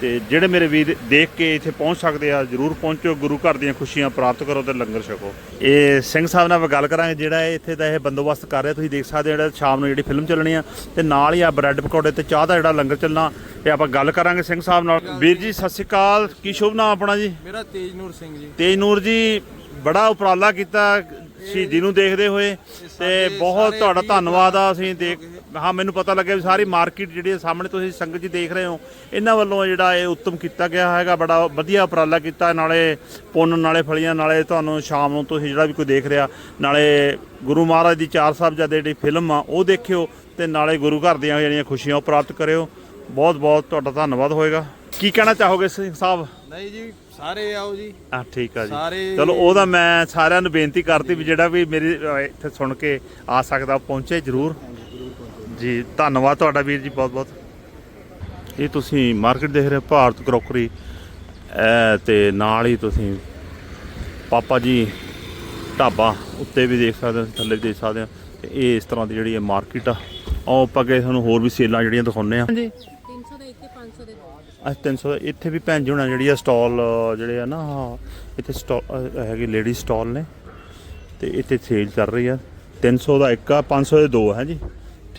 ਤੇ ਜਿਹੜੇ ਮੇਰੇ ਵੀਰ ਦੇਖ ਕੇ ਇੱਥੇ ਪਹੁੰਚ ਸਕਦੇ ਆ ਜਰੂਰ ਪਹੁੰਚੋ ਗੁਰੂ ਘਰ ਦੀਆਂ ਖੁਸ਼ੀਆਂ ਪ੍ਰਾਪਤ ਕਰੋ ਤੇ ਲੰਗਰ ਛਕੋ। ਇਹ ਸਿੰਘ ਸਾਹਿਬ ਨਾਲ ਗੱਲ ਕਰਾਂਗੇ ਜਿਹੜਾ ਇੱਥੇ ਦਾ ਇਹ ਬੰਦੋਬਸਤ ਕਰ ਰਿਹਾ ਤੁਸੀਂ ਦੇਖ ਸਕਦੇ ਹੋ ਜਿਹੜਾ ਸ਼ਾਮ ਨੂੰ ਜਿਹੜੀ ਫਿਲਮ ਚੱਲਣੀ ਆ ਤੇ ਨਾਲ ਹੀ ਆ ਬ੍ਰੈਡ ਪਕੌੜੇ ਤੇ ਚਾਹ ਦਾ ਜਿਹੜਾ ਲੰਗਰ ਚੱਲਣਾ ਤੇ ਆਪਾਂ ਗੱਲ ਕਰਾਂਗੇ ਸਿੰਘ ਸਾਹਿਬ ਨਾਲ। ਵੀਰ ਜੀ ਸਤਿ ਸ਼੍ਰੀ ਅਕਾਲ ਕੀ ਸ਼ੁਭ ਨਾਮ ਆਪਣਾ ਜੀ? ਮੇਰਾ ਤੇਜਨੂਰ ਸਿੰਘ ਜੀ। ਤੇਜ ਨੂਰ ਜੀ ਬੜਾ ਉਪਰਾਲਾ ਕੀਤਾ ਸ਼ਹੀਦੀ ਨੂੰ ਦੇਖਦੇ ਹੋਏ ਤੇ ਬਹੁਤ ਤੁਹਾਡਾ ਧੰਨਵਾਦ ਆ ਅਸੀਂ ਦੇਖ ਹਾਂ ਮੈਨੂੰ ਪਤਾ ਲੱਗਿਆ ਵੀ ਸਾਰੀ ਮਾਰਕੀਟ ਜਿਹੜੀ ਹੈ ਸਾਹਮਣੇ ਤੁਸੀਂ ਸੰਗਤ ਜੀ ਦੇਖ ਰਹੇ ਹੋ ਇਹਨਾਂ ਵੱਲੋਂ ਜਿਹੜਾ ਇਹ ਉੱਤਮ ਕੀਤਾ ਗਿਆ ਹੈਗਾ ਬੜਾ ਵਧੀਆ ਉਪਰਾਲਾ ਕੀਤਾ। ਨਾਲੇ ਪੁੰਨ ਨਾਲੇ ਫਲੀਆਂ ਨਾਲੇ ਤੁਹਾਨੂੰ ਸ਼ਾਮ ਨੂੰ ਤੁਸੀਂ ਜਿਹੜਾ ਵੀ ਕੋਈ ਦੇਖ ਰਿਹਾ ਨਾਲੇ ਗੁਰੂ ਮਹਾਰਾਜ ਦੀ ਚਾਰ ਸਾਹਿਬਜ਼ਾਦੇ ਜਿਹੜੀ ਫਿਲਮ ਆ ਉਹ ਦੇਖਿਓ ਤੇ ਨਾਲੇ ਗੁਰੂ ਘਰ ਦੀਆਂ ਜਿਹੜੀਆਂ ਖੁਸ਼ੀਆਂ ਉਹ ਪ੍ਰਾਪਤ ਕਰਿਓ। ਬਹੁਤ ਬਹੁਤ ਤੁਹਾਡਾ ਧੰਨਵਾਦ ਹੋਏਗਾ। ਕੀ ਕਹਿਣਾ ਚਾਹੋਗੇ ਸਿੰਘ ਸਾਹਿਬ? ਨਹੀਂ ਜੀ ਸਾਰੇ ਆਓ ਜੀ। ਆ ਠੀਕ ਆ ਜੀ। ਚਲੋ ਉਹਦਾ ਮੈਂ ਸਾਰਿਆਂ ਨੂੰ ਬੇਨਤੀ ਕਰਤੀ ਵੀ ਜਿਹੜਾ ਵੀ ਮੇਰੀ ਇੱਥੇ ਸੁਣ ਕੇ ਆ ਸਕਦਾ ਪਹੁੰਚੇ ਜਰੂਰ। ਜੀ ਧੰਨਵਾਦ ਤੁਹਾਡਾ ਵੀਰ ਜੀ ਬਹੁਤ ਬਹੁਤ ਇਹ ਤੁਸੀਂ ਮਾਰਕੀਟ ਦੇਖ ਰਹੇ ਹੋ, ਭਾਰਤ ਕਰੋਕਰੀ। ਐ ਤੇ ਨਾਲ ਹੀ ਤੁਸੀਂ ਪਾਪਾ ਜੀ ਢਾਬਾ ਉੱਤੇ ਵੀ ਦੇਖ ਸਕਦੇ ਹੋ ਥੱਲੇ ਵੀ ਦੇਖ ਸਕਦੇ ਹੋ। ਤੇ ਇਹ ਇਸ ਤਰ੍ਹਾਂ ਦੀ ਜਿਹੜੀ ਹੈ ਮਾਰਕੀਟ ਆ ਆਓ ਆਪਾਂ ਅੱਗੇ ਤੁਹਾਨੂੰ ਹੋਰ ਵੀ ਸੇਲਾਂ ਜਿਹੜੀਆਂ ਦਿਖਾਉਂਦੇ ਆ ਜੀ 300 ਦੇ ਇੱਥੇ 500 ਦੇ ਦੋ ਅੱਜ 300 ਇੱਥੇ ਵੀ ਭੈਣ ਜੀ ਹੋਣਾ ਜਿਹੜੀ ਆ ਸਟਾਲ ਜਿਹੜੇ ਆ ਨਾ ਆਹ ਇੱਥੇ ਸਟਾਲ ਹੈਗੇ ਲੇਡੀ ਸਟਾਲ ਨੇ। ਤੇ ਇੱਥੇ ਸੇਲ ਚੱਲ ਰਹੀ ਆ। 300 ਦਾ ਇੱਕ ਆ 500 ਦੇ ਦੋ ਹੈ ਜੀ।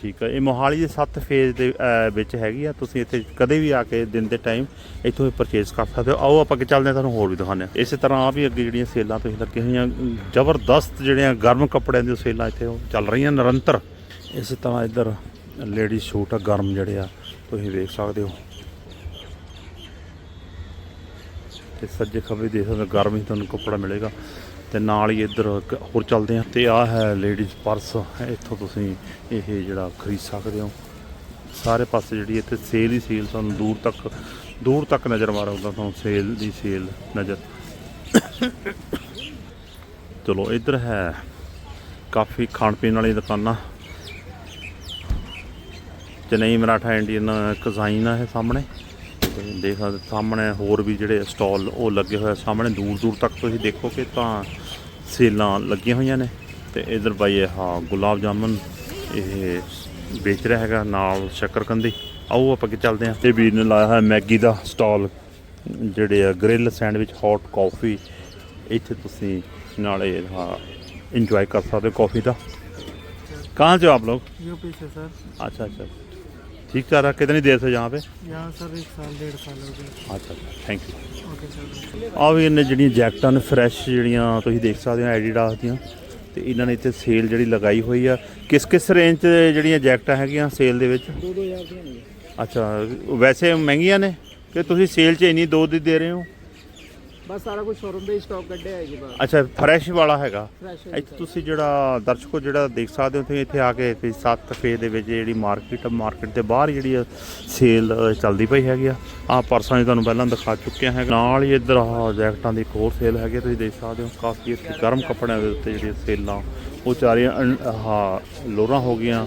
ਠੀਕ ਆ। ਇਹ ਮੋਹਾਲੀ ਦੇ 7 ਫੇਜ਼ ਦੇ ਵਿੱਚ ਹੈਗੀ ਆ। ਤੁਸੀਂ ਇੱਥੇ ਕਦੇ ਵੀ ਆ ਕੇ ਦਿਨ ਦੇ ਟਾਈਮ ਇੱਥੋਂ ਪਰਚੇਸ ਕਰ ਸਕਦੇ ਹੋ। ਆਓ ਆਪਾਂ ਅੱਗੇ ਚੱਲਦੇ ਹਾਂ ਤੁਹਾਨੂੰ ਹੋਰ ਵੀ ਦਿਖਾਉਂਦੇ ਹਾਂ। ਇਸੇ ਤਰ੍ਹਾਂ ਆ ਵੀ ਅੱਗੇ ਜਿਹੜੀਆਂ ਸੇਲਾਂ ਤੁਸੀਂ ਲੱਗੀਆਂ ਹੋਈਆਂ ਜ਼ਬਰਦਸਤ ਜਿਹੜੀਆਂ ਗਰਮ ਕੱਪੜਿਆਂ ਦੀਆਂ ਸੇਲਾਂ ਇੱਥੇ ਉਹ ਚੱਲ ਰਹੀਆਂ ਨਿਰੰਤਰ। ਇਸੇ ਤਰ੍ਹਾਂ ਇੱਧਰ ਲੇਡੀ ਸੂਟ ਆ ਗਰਮ ਜਿਹੜੇ ਆ ਤੁਸੀਂ ਵੇਖ ਸਕਦੇ ਹੋ। ਤੇ ਸੱਜੇ ਖੱਬੇ ਦੇਖ ਸਕਦੇ ਹੋ, ਗਰਮ ਹੀ ਤੁਹਾਨੂੰ ਕੱਪੜਾ ਮਿਲੇਗਾ। ਤੇ ਨਾਲ ਹੀ ਇੱਧਰ ਇੱਕ ਹੋਰ ਚੱਲਦੇ ਹਾਂ ਤੇ ਆਹ ਹੈ ਲੇਡੀਜ਼ ਪਰਸ ਇੱਥੋਂ ਤੁਸੀਂ ਇਹ ਜਿਹੜਾ ਖਰੀਦ ਸਕਦੇ ਹੋ। ਸਾਰੇ ਪਾਸੇ ਜਿਹੜੀ ਇੱਥੇ ਸੇਲ ਹੀ ਸੇਲ ਤੁਹਾਨੂੰ ਦੂਰ ਤੱਕ ਦੂਰ ਤੱਕ ਨਜ਼ਰ ਮਾਰੂਗਾ ਤੁਹਾਨੂੰ ਸੇਲ ਦੀ ਸੇਲ ਨਜ਼ਰ। ਚਲੋ ਇੱਧਰ ਹੈ ਕਾਫੀ ਖਾਣ ਪੀਣ ਵਾਲੀ ਦੁਕਾਨਾਂ। ਚੇਨਈ ਮਰਾਠਾ ਇੰਡੀਅਨ ਕਜ਼ਾਈਨ ਆ ਇਹ ਸਾਹਮਣੇ। ਤੇ ਦੇਖ ਸਕਦੇ ਸਾਹਮਣੇ ਹੋਰ ਵੀ ਜਿਹੜੇ ਸਟਾਲ ਉਹ ਲੱਗੇ ਹੋਏ ਸਾਹਮਣੇ ਦੂਰ ਦੂਰ ਤੱਕ ਤੁਸੀਂ ਦੇਖੋਗੇ ਤਾਂ ਸੇਲਾਂ ਲੱਗੀਆਂ ਹੋਈਆਂ ਨੇ ਤੇ ਇਧਰ ਬਾਈ ਇਹ ਹਾਂ ਗੁਲਾਬ ਜਾਮਨ ਇਹ ਵੇਚ ਰਿਹਾ ਹੈਗਾ ਨਾਲ ਸ਼ੱਕਰਕੰਦੀ ਆਓ ਆਪਾਂ ਕਿ ਚੱਲਦੇ ਹਾਂ ਇਹ ਵੀਰ ਨੇ ਲਾਇਆ ਹੈ ਮੈਗੀ ਦਾ ਸਟਾਲ ਜਿਹੜੇ ਆ ਗ੍ਰਿਲ ਸੈਂਡਵਿਚ ਹੌਟ ਕਾਫੀ ਇੱਥੇ ਤੁਸੀਂ ਨਾਲੇ ਹਾਂ ਇੰਜੋਏ ਕਰ ਸਕਦੇ ਹੋ ਕਾਫੀ ਦਾ कहाँ से हो आप लोग यूपी से सर अच्छा अच्छा ठीक चल रहा कितनी देर से यहाँ पे यहाँ सर एक साल डेढ़ साल हो गया ਅੱਛਾ ਥੈਂਕ ਯੂ ओके सर ਆ ਵੀ ਇਹਨੇ ਜਿਹੜੀਆਂ ਜੈਕਟਾਂ ਨੇ ਫਰੈਸ਼ ਜਿਹੜੀਆਂ ਤੁਸੀਂ ਦੇਖ ਸਕਦੇ ਹੋ ਐਡੀਡਾਸ ਦੀਆਂ ਤੇ ਇਹਨਾਂ ਨੇ ਇੱਥੇ ਸੇਲ ਜਿਹੜੀ ਲਗਾਈ ਹੋਈ ਆ ਕਿਸ ਕਿਸ ਰੇਂਜ 'ਚ ਜਿਹੜੀਆਂ ਜੈਕਟਾਂ ਹੈਗੀਆਂ ਸੇਲ ਦੇ ਵਿੱਚ दो दो हज़ार के होंगे ਅੱਛਾ ਵੈਸੇ ਮਹਿੰਗੀਆਂ ਨੇ ਕਿ ਤੁਸੀਂ ਸੇਲ 'ਚ ਇੰਨੀ ਦੋ ਦੀ ਦੇ ਰਹੇ ਹੋ ਬਸ ਸਾਰਾ ਕੁਝ ਸ਼ੋਰੂਮ ਦੇ ਸਟਾਕ ਕੱਢਿਆ ਹੈ ਜੀ ਬਸ। ਅੱਛਾ ਫਰੈਸ਼ ਵਾਲਾ ਹੈਗਾ। ਇੱਥੇ ਤੁਸੀਂ ਜਿਹੜਾ ਦਰਸ਼ਕੋ ਜਿਹੜਾ ਦੇਖ ਸਕਦੇ ਹੋ ਤੁਸੀਂ ਇੱਥੇ ਆ ਕੇ ਤੇ 7 ਫੇਜ਼ ਦੇ ਵਿੱਚ ਜਿਹੜੀ ਮਾਰਕੀਟ ਮਾਰਕੀਟ ਦੇ ਬਾਹਰ ਜਿਹੜੀ ਸੇਲ ਚੱਲਦੀ ਪਈ ਹੈਗੀ ਆ। ਆ ਪਰਸਾਂ ਜੀ ਤੁਹਾਨੂੰ ਪਹਿਲਾਂ ਦਿਖਾ ਚੁੱਕਿਆ ਹੈਗਾ। ਨਾਲ ਹੀ ਇੱਧਰ ਆਹ ਜੈਕਟਾਂ ਦੀ ਇੱਕ ਹੋਰ ਸੇਲ ਹੈਗੀ ਤੁਸੀਂ ਦੇਖ ਸਕਦੇ ਹੋ ਕਾਫੀ ਇੱਥੇ ਗਰਮ ਕੱਪੜਿਆਂ ਦੇ ਉੱਤੇ ਜਿਹੜੀਆਂ ਸੇਲਾਂ ਉਹ ਚਾਰੀਆਂ ਆਹ ਲੋਰਾਂ ਹੋ ਗਈਆਂ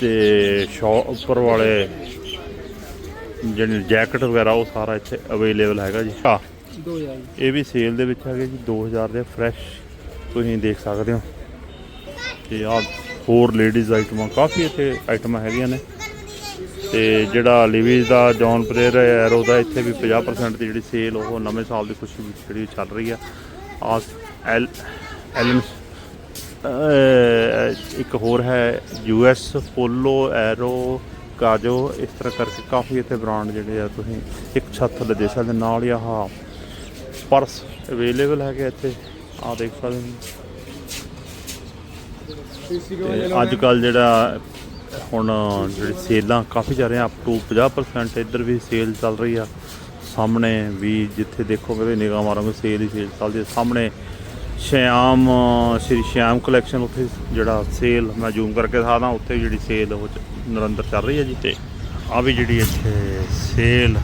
ਤੇ ਸ਼ੋ ਉੱਪਰ ਵਾਲੇ ਜਿਹੜੇ ਜੈਕਟ ਵਗੈਰਾ ਉਹ ਸਾਰਾ ਇੱਥੇ ਅਵੇਲੇਬਲ ਹੈਗਾ ਜੀ। ਆ 2000 ਇਹ ਵੀ ਸੇਲ ਦੇ ਵਿੱਚ ਹੈਗੇ ਜੀ 2000 ਦੇ ਫਰੈਸ਼ ਤੁਸੀਂ ਦੇਖ ਸਕਦੇ ਹੋ। ਤੇ ਆ ਹੋਰ ਲੇਡੀਜ਼ ਆਈਟਮਾਂ ਕਾਫੀ ਇੱਥੇ ਆਈਟਮਾਂ ਹੈਗੀਆਂ ਨੇ। ਤੇ ਜਿਹੜਾ ਲਿਵੀਜ਼ ਦਾ ਜੌਨ ਪ੍ਰੇਅਰ ਐਰੋ ਦਾ, ਇੱਥੇ ਵੀ 50% ਦੀ ਜਿਹੜੀ ਸੇਲ ਉਹ ਨਵੇਂ ਸਾਲ ਦੀ ਖੁਸ਼ੀ ਵਿੱਚ ਜਿਹੜੀ ਚੱਲ ਰਹੀ ਆ। ਆ ਐਲ ਐਲਨ ਇੱਕ ਹੋਰ ਹੈ ਯੂ ਐਸ ਪੋਲੋ ਐਰੋ ਕਾਜੋ ਇਸ ਤਰ੍ਹਾਂ ਕਰਕੇ ਕਾਫੀ ਇੱਥੇ ਬ੍ਰਾਂਡ ਜਿਹੜੇ ਆ, ਤੁਸੀਂ ਇੱਕ ਛੱਤ ਦੇ ਦੇ ਸਕਦੇ ਨਾਲ ਹੀ ਆਹ ਪਰਸ ਅਵੇਲੇਬਲ ਹੈਗੇ ਇੱਥੇ। ਆ ਦੇਖ ਸਕਦੇ ਹੋ। ਅੱਜ ਕੱਲ ਜਿਹੜਾ ਹੁਣ ਜਿਹੜੀ ਸੇਲਾਂ ਕਾਫੀ ਚੱਲ ਰਹੀਆਂ ਅਪ ਟੂ 50% ਇੱਧਰ ਵੀ ਸੇਲ ਚੱਲ ਰਹੀ ਆ। ਸਾਹਮਣੇ ਵੀ ਜਿੱਥੇ ਦੇਖੋਗੇ ਤੇ ਨਿਗਾਹ ਮਾਰੋਗੇ, ਸੇਲ ਹੀ ਸੇਲ ਚੱਲਦੀ ਹੈ ਸਾਹਮਣੇ ਸ਼ਿਆਮ, ਸ਼੍ਰੀ ਸ਼ਿਆਮ ਕਲੈਕਸ਼ਨ ਉੱਥੇ ਜਿਹੜਾ ਸੇਲ ਮੈਂ ਜ਼ੂਮ ਕਰਕੇ ਦਿਖਾਦਾ ਉੱਥੇ ਜਿਹੜੀ ਸੇਲ ਉਹ ਚ- ਨਿਰੰਤਰ ਚੱਲ ਰਹੀ ਹੈ ਜੀ। ਤੇ ਆ ਵੀ ਜਿਹੜੀ ਇੱਥੇ ਸੇਲ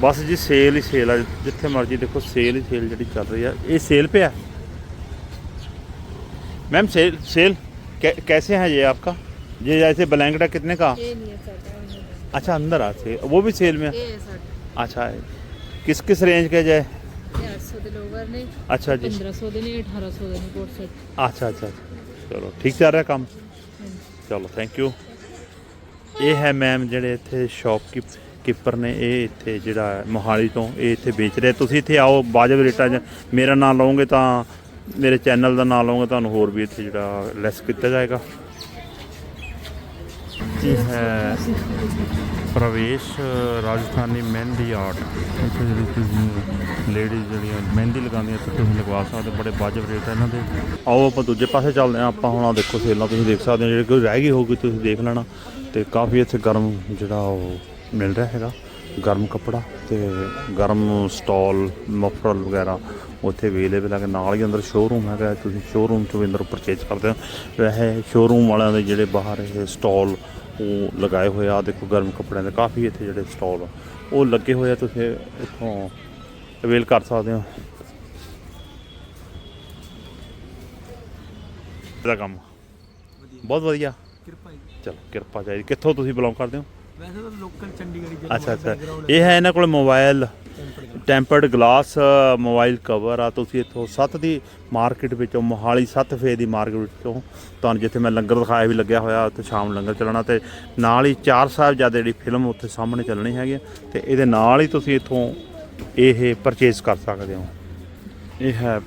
ਬਸ ਜੀ ਸੇਲ ਹੀ ਸੇਲ ਆ ਜਿੱਥੇ ਮਰਜ਼ੀ ਦੇਖੋ ਸੇਲ ਹੀ ਸੇਲ ਜਿਹੜੀ ਚੱਲ ਰਹੀ ਆ ਇਹ ਸੇਲ पे है मैम सेल सेल कै, कैसे है ये आपका ये ऐसे ब्लैंकेट कितने का ਇਹ ਨਹੀਂ ਹੈ ਸਾਡਾ अच्छा अंदर आ से वो भी सेल में है? ਇਹ ਹੈ ਸਾਡਾ अच्छा किस किस रेंज के जाए ਇਹ 800 1500 ਦੇ ਲੋਵਰ ਨੇ ਅੱਛਾ ਜੀ 1500 ਦੇ ਨੇ 1800 ਦੇ ਨੇ ਕੋਟ ਸੈਟ ਅੱਛਾ ਅੱਛਾ ਅੱਛਾ। ਕੀਪਰ ਨੇ ਇਹ ਇੱਥੇ ਜਿਹੜਾ ਹੈ ਮੋਹਾਲੀ ਤੋਂ ਇਹ ਇੱਥੇ ਵੇਚ ਰਿਹਾ। ਤੁਸੀਂ ਇੱਥੇ ਆਓ ਵਾਜਬ ਰੇਟਾਂ 'ਚ ਮੇਰਾ ਨਾਮ ਲਓਗੇ ਤਾਂ ਮੇਰੇ ਚੈਨਲ ਦਾ ਨਾਮ ਲਓਗੇ ਤੁਹਾਨੂੰ ਹੋਰ ਵੀ ਇੱਥੇ ਜਿਹੜਾ ਲੈਸ ਕੀਤਾ ਜਾਏਗਾ। ਇਹ ਹੈ ਪ੍ਰਵੇਸ਼ ਰਾਜਸਥਾਨੀ ਮਹਿੰਦੀ ਆਰਟ। ਇੱਥੇ ਜਿਹੜੀ ਤੁਸੀਂ ਲੇਡੀਜ਼ ਜਿਹੜੀਆਂ ਮਹਿੰਦੀ ਲਗਾਉਂਦੀਆਂ ਤੇ ਤੁਸੀਂ ਲਗਵਾ ਸਕਦੇ ਹੋ, ਬੜੇ ਵਾਜਬ ਰੇਟ ਹੈ ਇਹਨਾਂ ਦੇ। ਆਓ ਆਪਾਂ ਦੂਜੇ ਪਾਸੇ ਚੱਲਦੇ ਹਾਂ ਆਪਾਂ ਹੁਣ ਆਹ ਦੇਖੋ ਸੇਲਾਂ ਤੁਸੀਂ ਦੇਖ ਸਕਦੇ ਹੋ ਜਿਹੜੇ ਕੋਈ ਰਹਿ ਗਈ ਹੋਊਗੀ ਤੁਸੀਂ ਦੇਖ ਲੈਣਾ। ਤੇ ਕਾਫੀ ਇੱਥੇ ਗਰਮ ਜਿਹੜਾ ਉਹ ਮਿਲ ਰਿਹਾ ਹੈਗਾ। ਗਰਮ ਕੱਪੜਾ ਤੇ ਗਰਮ ਸਟਾਲ ਮਫਰਲ ਵਗੈਰਾ ਉੱਥੇ ਅਵੇਲੇਬਲ ਹੈ ਨਾਲ ਹੀ ਅੰਦਰ ਸ਼ੋਰੂਮ ਹੈਗਾ। ਤੁਸੀਂ ਸ਼ੋਰੂਮ ਤੋਂ ਵੀ ਅੰਦਰ ਪਰਚੇਜ ਕਰਦੇ ਹੋ। ਵੈਸੇ ਸ਼ੋਰੂਮ ਵਾਲਿਆਂ ਦੇ ਜਿਹੜੇ ਬਾਹਰ ਇਹ ਸਟਾਲ ਉਹ ਲਗਾਏ ਹੋਏ ਆ। ਦੇਖੋ ਗਰਮ ਕੱਪੜਿਆਂ ਦੇ। ਕਾਫੀ ਇੱਥੇ ਜਿਹੜੇ ਸਟਾਲ ਉਹ ਲੱਗੇ ਹੋਏ ਆ। ਤੁਸੀਂ ਇੱਥੋਂ ਅਵੇਲ ਕਰ ਸਕਦੇ ਹੋ। ਇਹਦਾ ਕੰਮ। ਬਹੁਤ ਵਧੀਆ। ਕਿਰਪਾ ਜੀ। ਚਲੋ ਕਿਰਪਾ ਚਾਹੀਦੀ। ਕਿੱਥੋਂ ਤੁਸੀਂ ਬਿਲੋਂਗ ਕਰਦੇ ਹੋ? ਵੈਸੇ ਤਾਂ ਲੋਕਲ ਚੰਡੀਗੜ੍ਹ ਅੱਛਾ ਅੱਛਾ। ਇਹ ਹੈ ਇਹਨਾਂ ਕੋਲ mobile tempered glass mobile cover ਆ। ਤੁਸੀਂ ਇੱਥੋਂ ਸੱਤ ਦੀ ਮਾਰਕੀਟ ਵਿੱਚੋਂ ਮੋਹਾਲੀ ਸੱਤ ਫੇ ਦੀ ਮਾਰਕੀਟ ਵਿੱਚੋਂ ਤੁਹਾਨੂੰ ਜਿੱਥੇ ਮੈਂ ਲੰਗਰ ਦਿਖਾਇਆ ਵੀ ਲੱਗਿਆ ਹੋਇਆ ਉੱਥੇ ਸ਼ਾਮ ਲੰਗਰ ਚੱਲਣਾ ਤੇ ਨਾਲ ਹੀ ਚਾਰ ਸਾਹਿਬਜ਼ਾਦੇ ਜਿਹੜੀ ਫਿਲਮ ਉੱਥੇ ਸਾਹਮਣੇ ਚੱਲਣੀ ਹੈਗੀ ਤੇ ਇਹਦੇ ਨਾਲ ਹੀ ਤੁਸੀਂ ਇੱਥੋਂ ਇਹ ਪਰਚੇਸ ਕਰ ਸਕਦੇ ਹੋ। ਇਹ ਹੈ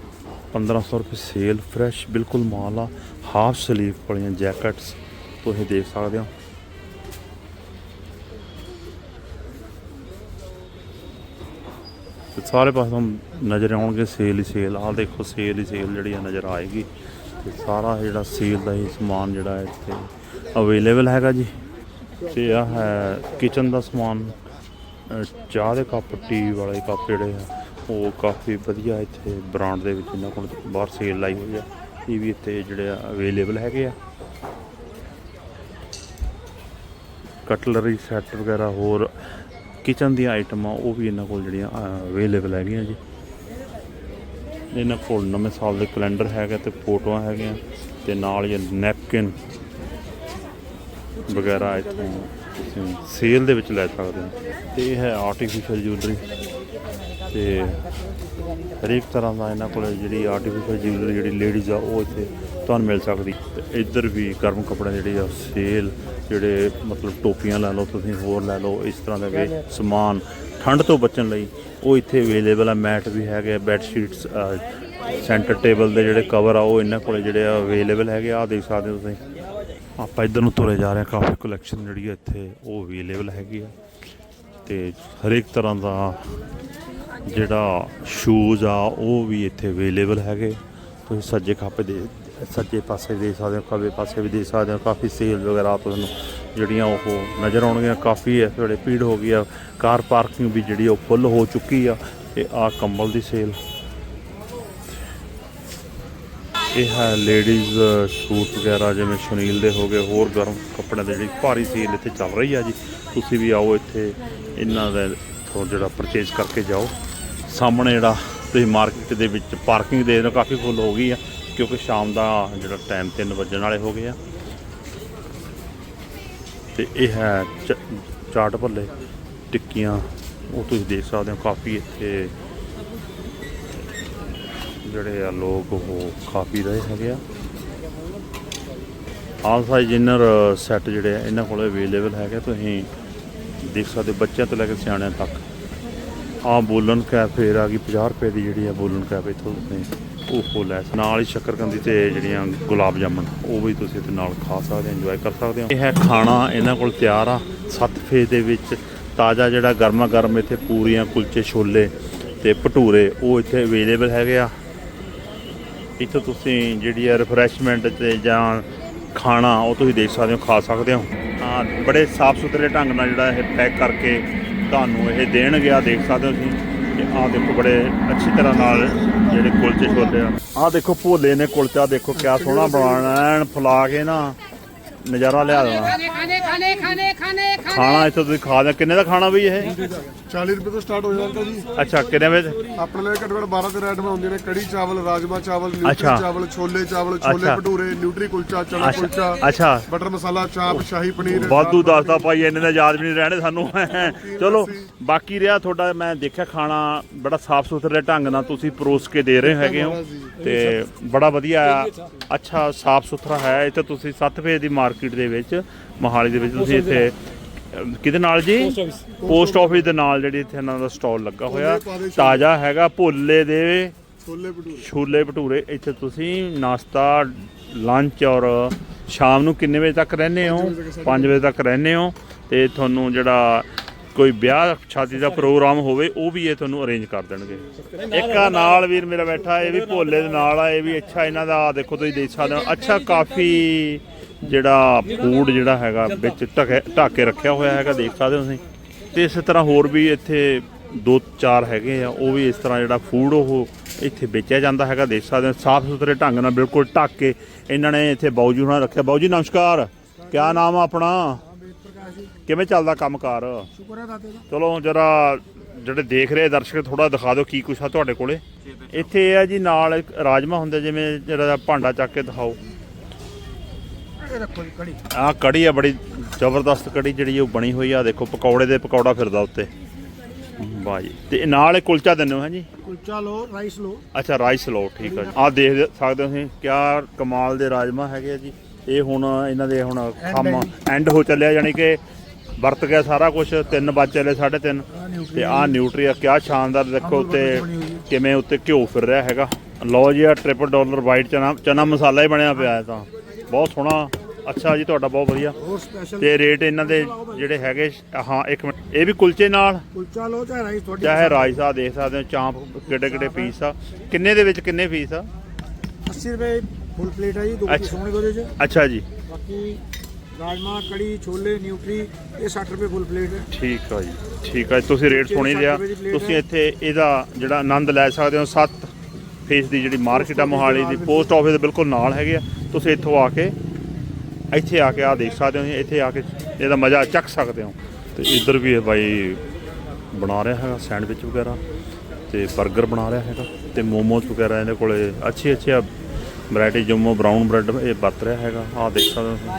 1500 ਰੁਪਏ ਸੇਲ ਫਰੈਸ਼ ਬਿਲਕੁਲ ਮਾਲ ਆ। ਹਾਫ ਸਲੀਵ ਵਾਲੀਆਂ ਜੈਕਟਸ ਤੁਸੀਂ ਦੇਖ ਸਕਦੇ ਹੋ। ਤੇ ਸਾਰੇ ਪਾਸੇ ਤੁਹਾਨੂੰ ਨਜ਼ਰ ਆਉਣਗੇ ਸੇਲ ਹੀ ਸੇਲ, ਆਹ ਦੇਖੋ ਸੇਲ ਹੀ ਸੇਲ ਜਿਹੜੀ ਆ ਨਜ਼ਰ ਆਏਗੀ। ਤੇ ਸਾਰਾ ਜਿਹੜਾ ਸੇਲ ਦਾ ਹੀ ਸਮਾਨ ਜਿਹੜਾ ਹੈ ਇੱਥੇ ਅਵੇਲੇਬਲ ਹੈਗਾ ਜੀ। ਤੇ ਆ ਹੈ ਕਿਚਨ ਦਾ ਸਮਾਨ ਚਾਹ ਦੇ ਕੱਪ ਟੀ ਵਾਲੇ ਕੱਪ ਜਿਹੜੇ ਆ, ਉਹ ਕਾਫੀ ਵਧੀਆ ਇੱਥੇ ਬ੍ਰਾਂਡ ਦੇ ਵਿੱਚ ਇਹਨਾਂ ਕੋਲ ਬਾਹਰ ਸੇਲ ਲਾਈ ਹੋਈ ਆ। ਇਹ ਵੀ ਇੱਥੇ ਜਿਹੜੇ ਆ ਅਵੇਲੇਬਲ ਹੈਗੇ ਆ। ਕਟਲਰੀ ਸੈੱਟ ਵਗੈਰਾ ਹੋਰ ਕਿਚਨ ਦੀਆਂ ਆਈਟਮਾਂ ਉਹ ਵੀ ਇਹਨਾਂ ਕੋਲ ਜਿਹੜੀਆਂ ਅਵੇਲੇਬਲ ਹੈਗੀਆਂ ਜੀ। ਇਹਨਾਂ ਕੋਲ ਨਵੇਂ ਸਾਲ ਦੇ ਕੈਲੰਡਰ ਹੈਗਾ ਤੇ ਫੋਟੋਆਂ ਹੈਗੀਆਂ ਤੇ ਨਾਲ ਹੀ ਨੈਪਕਿਨ ਵਗੈਰਾ ਇੱਥੋਂ ਤੁਸੀਂ ਸੇਲ ਦੇ ਵਿੱਚ ਲੈ ਸਕਦੇ ਹੋ। ਤੇ ਇਹ ਹੈ ਆਰਟੀਫੀਸ਼ੀਅਲ ਜੂਲਰੀ ਤੇ ਹਰੇਕ ਤਰ੍ਹਾਂ ਦਾ ਇਹਨਾਂ ਕੋਲ ਜਿਹੜੀ ਆਰਟੀਫੀਸ਼ੀਅਲ ਜੂਲਰੀ ਜਿਹੜੀ ਲੇਡੀਜ਼ ਆ, ਉਹ ਇੱਥੇ ਤੁਹਾਨੂੰ ਮਿਲ ਸਕਦੀ। ਤੇ ਇੱਧਰ ਵੀ ਗਰਮ ਕੱਪੜੇ ਜਿਹੜੀ ਆ ਸੇਲ ਜਿਹੜੇ ਮਤਲਬ ਟੋਪੀਆਂ ਲੈ ਲਓ, ਤੁਸੀਂ ਹੋਰ ਲੈ ਲਓ, ਇਸ ਤਰ੍ਹਾਂ ਦੇ ਵੀ ਸਮਾਨ ਠੰਡ ਤੋਂ ਬਚਣ ਲਈ ਉਹ ਇੱਥੇ ਅਵੇਲੇਬਲ ਆ। ਮੈਟ ਵੀ ਹੈਗੇ ਬੈੱਡ ਸ਼ੀਟਸ ਸੈਂਟਰ ਟੇਬਲ ਦੇ ਜਿਹੜੇ ਕਵਰ ਆ, ਉਹ ਇਹਨਾਂ ਕੋਲੇ ਜਿਹੜੇ ਆ ਅਵੇਲੇਬਲ ਹੈਗੇ ਆ। ਆਹ ਦੇਖ ਸਕਦੇ ਹੋ ਤੁਸੀਂ। ਆਪਾਂ ਇੱਧਰ ਨੂੰ ਤੁਰੇ ਜਾ ਰਹੇ ਹਾਂ, ਕਾਫੀ ਕਲੈਕਸ਼ਨ ਜਿਹੜੀ ਆ ਇੱਥੇ ਉਹ ਅਵੇਲੇਬਲ ਹੈਗੀ ਆ। ਤੇ ਹਰੇਕ ਤਰ੍ਹਾਂ ਦਾ ਜਿਹੜਾ ਸ਼ੂਜ਼ ਆ, ਉਹ ਵੀ ਇੱਥੇ ਅਵੇਲੇਬਲ ਹੈਗੇ। ਤੁਸੀਂ ਸੱਜੇ ਖਾਪੇ ਦੇ ਸੱਜੇ ਪਾਸੇ ਦੇ ਸਕਦੇ ਹੋ, ਖੱਬੇ ਪਾਸੇ ਵੀ ਦੇ ਸਕਦੇ ਹੋ, ਕਾਫੀ ਸੇਲ ਵਗੈਰਾ ਤੁਹਾਨੂੰ ਜਿਹੜੀਆਂ ਉਹ ਨਜ਼ਰ ਆਉਣਗੀਆਂ, ਕਾਫੀ ਇਸ ਵੇਲੇ ਭੀੜ ਹੋ ਗਈ ਆ। ਕਾਰ ਪਾਰਕਿੰਗ ਵੀ ਜਿਹੜੀ ਉਹ ਫੁੱਲ ਹੋ ਚੁੱਕੀ ਆ ਤੇ ਆ ਕੰਬਲ ਦੀ ਸੇਲ ਇਹ ਹੈ ਲੇਡੀਜ਼ ਸੂਟ ਵਗੈਰਾ, ਜਿਵੇਂ ਸੁਨੀਲ ਦੇ ਹੋ ਗਏ, ਹੋਰ ਗਰਮ ਕੱਪੜਿਆਂ ਦੇ ਜਿਹੜੀ ਭਾਰੀ ਸੇਲ ਇੱਥੇ ਚੱਲ ਰਹੀ ਆ ਜੀ। ਤੁਸੀਂ ਵੀ ਆਓ ਇੱਥੇ, ਇਹਨਾਂ ਦਾ ਤੋਂ ਜਿਹੜਾ ਪਰਚੇਜ਼ ਕਰਕੇ ਜਾਓ। ਸਾਹਮਣੇ ਜਿਹੜਾ ਤੁਸੀਂ ਮਾਰਕੀਟ ਦੇ ਵਿੱਚ ਪਾਰਕਿੰਗ ਦੇ ਕਾਫੀ ਫੁੱਲ ਹੋ ਗਈ ਆ। ਕਿਉਂਕਿ ਸ਼ਾਮ ਦਾ ਜਿਹੜਾ ਟਾਈਮ 3 ਵੱਜਣ ਵਾਲੇ ਹੋ ਗਏ ਆ। ਤੇ ਇਹ ਹੈ ਚਾਟ ਭੱਲੇ, ਟਿੱਕੀਆਂ, ਉਹ ਤੁਸੀਂ ਦੇਖ ਸਕਦੇ ਹੋ, ਕਾਫੀ ਇੱਥੇ ਜਿਹੜੇ ਆ ਲੋਕ ਉਹ ਕਾਫੀ ਰਹੇ ਹੈਗੇ ਆ। ਆਲ ਸਾਈਜ਼ ਇਨਰ ਸੈੱਟ ਜਿਹੜੇ ਆ, ਇਹਨਾਂ ਕੋਲ ਅਵੇਲੇਬਲ ਹੈਗੇ ਤੁਸੀਂ ਦੇਖ ਸਕਦੇ ਹੋ, ਬੱਚਿਆਂ ਤੋਂ ਲੈ ਕੇ ਸਿਆਣਿਆਂ ਤੱਕ। ਆ ਬੋਲਨ ਕੈਪ ਫੇਰ ਆ ਗਈ 50 ਰੁਪਏ ਦੀ ਜਿਹੜੀ ਆ ਬੋਲਨ ਕੈਪ ਇੱਥੋਂ ਤੁਸੀਂ ਉਹ ਫੁੱਲ ਹੈ ਨਾਲ ਹੀ ਸ਼ੱਕਰਕੰਦੀ ਤੇ ਜਿਹੜੀਆਂ ਗੁਲਾਬ ਜਾਮਣ, ਉਹ ਵੀ ਤੁਸੀਂ ਇਹਦੇ ਨਾਲ ਖਾ ਸਕਦੇ ਹੋ ਇੰਜੋਏ ਕਰ ਸਕਦੇ ਹੋ। ਇਹ ਹੈ ਖਾਣਾ ਇਹਨਾਂ ਕੋਲ ਤਿਆਰ ਆ, ਸੱਤ ਫੇਜ਼ ਦੇ ਵਿੱਚ ਤਾਜ਼ਾ ਜਿਹੜਾ ਗਰਮਾ ਗਰਮ ਇੱਥੇ ਪੂਰੀਆਂ ਕੁਲਚੇ, ਛੋਲੇ ਤੇ ਭਟੂਰੇ, ਉਹ ਇੱਥੇ ਅਵੇਲੇਬਲ ਹੈਗੇ ਆ। ਇੱਥੇ ਤੁਸੀਂ ਜਿਹੜੀ ਆ ਰਿਫਰੈਸ਼ਮੈਂਟ ਤੇ ਜਾਂ ਖਾਣਾ, ਉਹ ਤੁਸੀਂ ਦੇਖ ਸਕਦੇ ਹੋ, ਖਾ ਸਕਦੇ ਹੋ। ਹਾਂ ਬੜੇ ਸਾਫ਼ ਸੁਥਰੇ ਢੰਗ ਨਾਲ ਜਿਹੜਾ ਇਹ ਪੈਕ ਕਰਕੇ ਤੁਹਾਨੂੰ ਇਹ ਦੇਣਗੇ ਆ ਦੇਖ ਸਕਦੇ ਹੋ ਤੁਸੀਂ ਕਿ ਆਹ ਦੇਖੋ ਬੜੇ ਅੱਛੀ ਤਰ੍ਹਾਂ ਨਾਲ ਜਿਹੜੇ ਕੁਲਚੇ ਛੋਲੇ ਆ। ਆਹ ਦੇਖੋ ਭੋਲੇ ਨੇ ਕੁਲਚਾ, ਦੇਖੋ ਕਿਆ ਸੋਹਣਾ ਬਣਾਉਣਾ, ਐਨ ਫੁਲਾ ਕੇ ਨਾ। ਨਜ਼ਾਰਾ ਲਿਆ ਦੇਣਾ खाने खाने खाने खाने खाने खाने ਖਾਣਾ ਇੱਥੇ ਤੁਸੀਂ ਖਾ ਦੇ ਕਿੰਨੇ ਦਾ ਖਾਣਾ ਬਈ ਇਹ 40 ਰੁਪਏ ਤੋਂ ਸਟਾਰਟ ਹੋ ਜਾਂਦਾ ਜੀ ਅੱਛਾ ਕਿੰਨੇ ਵਜੇ ਆਪਣੇ ਲਈ ਘੱਟੋ ਘੱਟ 12 13 ਆਈਟਮਾਂ ਹੁੰਦੀਆਂ ਨੇ ਕੜੀ ਚਾਵਲ ਰਾਜਮਾ ਚਾਵਲ ਨਿਊਟਰੀ ਅੱਛਾ। ਚਾਵਲ ਛੋਲੇ ਚਾਵਲ ਛੋਲੇ ਅੱਛਾ। ਭਟੂਰੇ ਨਿਊਟਰੀ ਕੁਲਚਾ ਚਨਾ ਅੱਛਾ ਕੁਲਚਾ ਅੱਛਾ ਬਟਰ ਮਸਾਲਾ ਚਾਪ ਸ਼ਾਹੀ ਪਨੀਰ ਵਾਧੂ ਦੱਸਦਾ ਭਾਈ ਇਹਨੇ ਦਾ ਯਾਦ ਵੀ ਨਹੀਂ ਰਹਿਣੇ ਸਾਨੂੰ ਚਲੋ ਬਾਕੀ ਰਿਹਾ ਤੁਹਾਡਾ ਮੈਂ ਦੇਖਿਆ ਖਾਣਾ ਬੜਾ ਸਾਫ ਸੁਥਰੇ ਢੰਗ ਨਾਲ ਤੁਸੀਂ ਪਰੋਸ ਕੇ ਦੇ ਰਹੇ ਹੈਗੇ ਹੋ ਤੇ ਬੜਾ ਵਧੀਆ ਆ ਅੱਛਾ ਸਾਫ ਸੁਥਰਾ ਹੈ ਇੱਥੇ ਤੁਸੀਂ ਸੱਤ ਫੇਜ਼ ਦੀ ਮਾਰਕੀਟ ਦੇ ਵਿੱਚ ਮੋਹਾਲੀ ਦੇ ਵਿੱਚ ਤੁਸੀਂ ਇੱਥੇ ਕਿਹਦੇ ਨਾਲ ਜੀ? ਪੋਸਟ ਆਫਿਸ ਦੇ ਨਾਲ ਜਿਹੜੀ ਇੱਥੇ ਇਹਨਾਂ ਦਾ ਸਟਾਲ ਲੱਗਾ ਹੋਇਆ। ਤਾਜ਼ਾ ਹੈਗਾ ਭੋਲੇ ਦੇ ਛੋਲੇ ਭਟੂਰੇ। ਛੋਲੇ ਭਟੂਰੇ। ਇੱਥੇ ਤੁਸੀਂ ਨਾਸ਼ਤਾ ਲੰਚ ਔਰ ਸ਼ਾਮ ਨੂੰ ਕਿੰਨੇ ਵਜੇ ਤੱਕ ਰਹਿੰਦੇ ਹੋ? 5 ਵਜੇ ਤੱਕ ਰਹਿੰਦੇ ਹੋ। ਤੇ ਤੁਹਾਨੂੰ ਜਿਹੜਾ ਕੋਈ ਵਿਆਹ ਸ਼ਾਦੀ ਦਾ ਪ੍ਰੋਗਰਾਮ ਹੋਵੇ, ਉਹ ਵੀ ਇਹ ਤੁਹਾਨੂੰ ਅਰੇਂਜ ਕਰ ਦੇਣਗੇ। ਇੱਕ ਆ ਨਾਲ ਵੀਰ ਮੇਰਾ ਬੈਠਾ, ਇਹ ਵੀ ਭੋਲੇ ਦੇ ਨਾਲ ਆ, ਇਹ ਵੀ ਅੱਛਾ, ਇਹਨਾਂ ਦਾ ਦੇਖੋ ਤੁਸੀਂ ਦੇਖ ਸਕਦੇ ਹੋ। ਅੱਛਾ, ਕਾਫੀ ਜਿਹੜਾ ਫੂਡ ਜਿਹੜਾ ਹੈਗਾ, ਵਿੱਚ ਢਕੇ, ਢੱਕ ਕੇ ਰੱਖਿਆ ਹੋਇਆ ਹੈਗਾ, ਦੇਖ ਸਕਦੇ ਹੋ ਤੁਸੀਂ। ਤੇ ਇਸੇ ਤਰ੍ਹਾਂ ਹੋਰ ਵੀ ਇੱਥੇ ਦੋ ਚਾਰ ਹੈਗੇ ਆ, ਉਹ ਵੀ ਇਸ ਤਰ੍ਹਾਂ ਜਿਹੜਾ ਫੂਡ ਉਹ ਇੱਥੇ ਵੇਚਿਆ ਜਾਂਦਾ ਹੈਗਾ, ਦੇਖ ਸਕਦੇ ਹੋ। ਸਾਫ਼ ਸੁਥਰੇ ਢੰਗ ਨਾਲ ਬਿਲਕੁਲ ਢੱਕ ਕੇ ਇਹਨਾਂ ਨੇ ਇੱਥੇ ਬਾਊਜੀ ਨਾਲ ਰੱਖਿਆ। ਬਾਊਜੀ ਨਮਸਕਾਰ। ਕਿਆ ਨਾਮ ਆ ਆਪਣਾ? ਕਿਵੇਂ ਚੱਲਦਾ ਕੰਮਕਾਰ? ਸ਼ੁਕਰ ਹੈ ਦਾਤੇ ਦਾ। ਚਲੋ ਜਰਾ ਜਿਹੜੇ ਦੇਖ ਰਹੇ ਦਰਸ਼ਕ ਥੋੜਾ ਦਿਖਾ ਦਿਓ ਕੀ ਕੁਛ ਆ ਤੁਹਾਡੇ ਕੋਲੇ। ਇੱਥੇ ਇਹ ਆ ਜੀ ਨਾਲ ਇੱਕ ਰਾਜਮਾ ਹੁੰਦਾ ਜਿਵੇਂ ਜਿਹੜਾ ਭਾਂਡਾ ਚੱਕ ਕੇ ਦਿਖਾਓ। ਇਹ ਰੱਖੋ ਜੀ ਕੜੀ। ਆਹ ਕੜੀ ਆ ਬੜੀ ਜ਼ਬਰਦਸਤ ਕੜੀ ਜਿਹੜੀ ਉਹ ਬਣੀ ਹੋਈ ਆ। ਦੇਖੋ ਪਕੌੜੇ ਦੇ ਪਕੌੜਾ ਫਿਰਦਾ ਉੱਤੇ। ਵਾਹ ਜੀ। ਤੇ ਨਾਲ ਇਹ ਕੁਲਚਾ ਦਿੰਦੇ ਹੋ ਹੈ ਜੀ? ਕੁਲਚਾ ਲੋ ਰਾਈਸ ਲੋ ਅੱਛਾ ਰਾਈਸ ਲਓ ਠੀਕ ਆ ਜੀ। ਆਹ ਦੇਖ ਸਕਦੇ ਹੋ ਤੁਸੀਂ ਕਿਆ ਕਮਾਲ ਦੇ ਰਾਜਮਾ ਹੈਗੇ ਆ ਜੀ। ਇਹ ਹੁਣ ਇਹਨਾਂ ਦੇ ਹੁਣ ਕੰਮ ਐਂਡ ਹੋ ਚੱਲਿਆ ਯਾਨੀ ਕਿ ਵਰਤ ਗਿਆ ਸਾਰਾ ਕੁਝ 3 ਵੱਜ ਚੱਲੇ 3:30 ਤੇ ਆ ਕਿਆ ਸ਼ਾਨਦਾਰ ਦੇਖੋ ਉੱਤੇ ਕਿਵੇਂ ਉੱਤੇ ਘਿਓ ਫਿਰ ਰਿਹਾ ਹੈਗਾ। ਲਓ ਜੀ ਆ ਟ੍ਰਿਪਲ ਡਾਲਰ ਵਾਈਟ ਚਨਾ ਚਨਾ ਮਸਾਲਾ ਹੀ ਬਣਿਆ ਪਿਆ ਹੈ ਤਾਂ। ਬਹੁਤ ਸੋਹਣਾ ਅੱਛਾ ਜੀ ਤੁਹਾਡਾ ਬਹੁਤ ਵਧੀਆ। ਤੇ ਰੇਟ ਇਹਨਾਂ ਦੇ ਜਿਹੜੇ ਹੈਗੇ ਹਾਂ ਇੱਕ ਮਿੰਟ। ਇਹ ਵੀ ਕੁਲਚੇ ਨਾਲ? ਕੁਲਚਾ ਲੋ ਚਾਹੇ ਰਾਈਸ ਤੁਹਾਡੀ ਚਾਹੇ ਰਾਈਸ ਆ। ਦੇਖ ਸਕਦੇ ਹੋ ਚਾਂਪ ਕਿੱਡੇ ਕਿੱਡੇ ਪੀਸ ਆ। ਕਿੰਨੇ ਦੇ ਵਿੱਚ ਕਿੰਨੇ ਪੀਸ ਆ? 80 ਰੁਪਏ ਫੁੱਲ ਪਲੇਟ ਹੈ ਜੀ ਦੋ। ਪੀਸ ਹੋਣਗੇ ਉਹਦੇ ਚ। ਅੱਛਾ ਜੀ। ਬਾਕੀ ਰਾਜਮਾ ਕੜੀ ਛੋਲੇ ਨਿਊਟਰੀ ਇਹ 60 ਰੁਪਏ ਫੁੱਲ ਪਲੇਟ ਹੈ। ਠੀਕ ਆ ਜੀ ਠੀਕ ਆ ਤੁਸੀਂ ਰੇਟ ਸੁਣੀ ਲਿਆ ਤੁਸੀਂ। ਇੱਥੇ ਇਹਦਾ ਜਿਹੜਾ ਆਨੰਦ ਲੈ ਸਕਦੇ ਹੋ 7 ਫੇਸ ਦੀ ਜਿਹੜੀ ਮਾਰਕੀਟ ਆ ਮੋਹਾਲੀ ਦੀ ਪੋਸਟ ਆਫਿਸ ਦੇ ਬਿਲਕੁਲ ਨਾਲ ਹੈਗੇ ਆ। ਤੁਸੀਂ ਇੱਥੋਂ ਆ ਕੇ ਇੱਥੇ ਆ ਕੇ ਆ ਦੇਖ ਸਕਦੇ ਹੋ ਇੱਥੇ ਆ ਕੇ ਇਹਦਾ ਮਜ਼ਾ ਚੱਕ ਸਕਦੇ ਹੋ। ਤੇ ਇੱਧਰ ਵੀ ਇਹ ਬਾਈ ਬਣਾ ਰਿਹਾ ਹੈਗਾ ਸੈਂਡਵਿਚ ਵਗੈਰਾ ਤੇ 버ਗਰ ਬਣਾ ਰਿਹਾ ਹੈਗਾ ਤੇ ਮੋਮੋਸ ਵਗੈਰਾ ਇਹਦੇ ਕੋਲੇ ਅੱਛੀ ਅੱਛੀ ਵੈਰਾਈਟੀ ਜੰਮੋ ਬਰਾਊਨ ਬ੍ਰੈਡ ਇਹ ਵਰਤ ਰਿਹਾ ਹੈਗਾ ਆ ਦੇਖ ਸਕਦੇ ਹੋ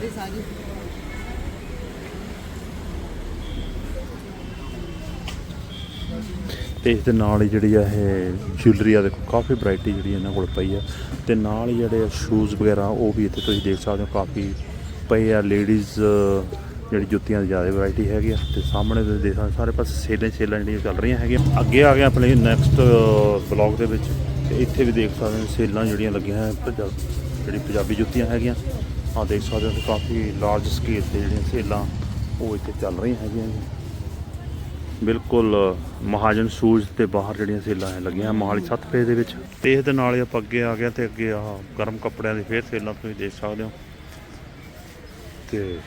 ਤੇ ਇਸ ਦੇ ਨਾਲ ਹੀ ਜਿਹੜੀ ਆ ਇਹ ਜੁਐਲਰੀ ਆ, ਦੇਖੋ, ਕਾਫੀ ਵੈਰਾਈਟੀ ਜਿਹੜੀ ਇਹਨਾਂ ਕੋਲ ਪਈ ਆ। ਤੇ ਨਾਲ ਹੀ ਜਿਹੜੇ ਸ਼ੂਜ਼ ਵਗੈਰਾ, ਉਹ ਵੀ ਇੱਥੇ ਤੁਸੀਂ ਦੇਖ ਸਕਦੇ ਹੋ, ਕਾਫੀ ਪਏ ਆ ਲੇਡੀਜ਼ ਜਿਹੜੀ ਜੁੱਤੀਆਂ ਦੀ ਜ਼ਿਆਦਾ ਵੈਰਾਈਟੀ ਹੈਗੀ ਆ। ਤੇ ਸਾਹਮਣੇ ਤੁਸੀਂ ਦੇਖ ਸਕਦੇ ਹੋ, ਸਾਰੇ ਪਾਸੇ ਸੇਲਾਂ ਸੇਲਾਂ ਜਿਹੜੀਆਂ ਚੱਲ ਰਹੀਆਂ ਹੈਗੀਆਂ। ਅੱਗੇ ਆ ਗਏ ਆਪਣੇ ਨੈਕਸਟ ਬਲੌਗ ਦੇ ਵਿੱਚ। ਤੇ ਇੱਥੇ ਵੀ ਦੇਖ ਸਕਦੇ ਹੋ, ਸੇਲਾਂ ਜਿਹੜੀਆਂ ਲੱਗੀਆਂ ਹੈ ਜਿਹੜੀ ਪੰਜਾਬੀ ਜੁੱਤੀਆਂ ਹੈਗੀਆਂ। ਆ ਦੇਖ ਸਕਦੇ ਹੋ ਕਿ ਕਾਫੀ ਲਾਰਜ ਸਕੇਲ ਤੇ ਜਿਹੜੀਆਂ ਸੇਲਾਂ, ਉਹ ਇੱਥੇ ਚੱਲ ਰਹੀਆਂ ਹੈਗੀਆਂ ਬਿਲਕੁਲ ਮਹਾਜਨ ਸ਼ੂਜ਼ ਤੇ ਬਾਹਰ ਜਿਹੜੀਆਂ ਸੇਲਾਂ ਹੈ ਲੱਗੀਆਂ, ਮੋਹਾਲੀ ਸੱਤ ਫੇਜ਼ ਦੇ ਵਿੱਚ। ਤੇ ਇਸ ਦੇ ਨਾਲ ਹੀ ਆਪਾਂ ਅੱਗੇ ਆ ਗਏ ਤੇ ਅੱਗੇ ਆ ਗਰਮ ਕੱਪੜਿਆਂ ਦੀ ਫੇਰ ਸੇਲਾਂ ਤੁਸੀਂ ਦੇਖ ਸਕਦੇ ਹੋ। ਤੇ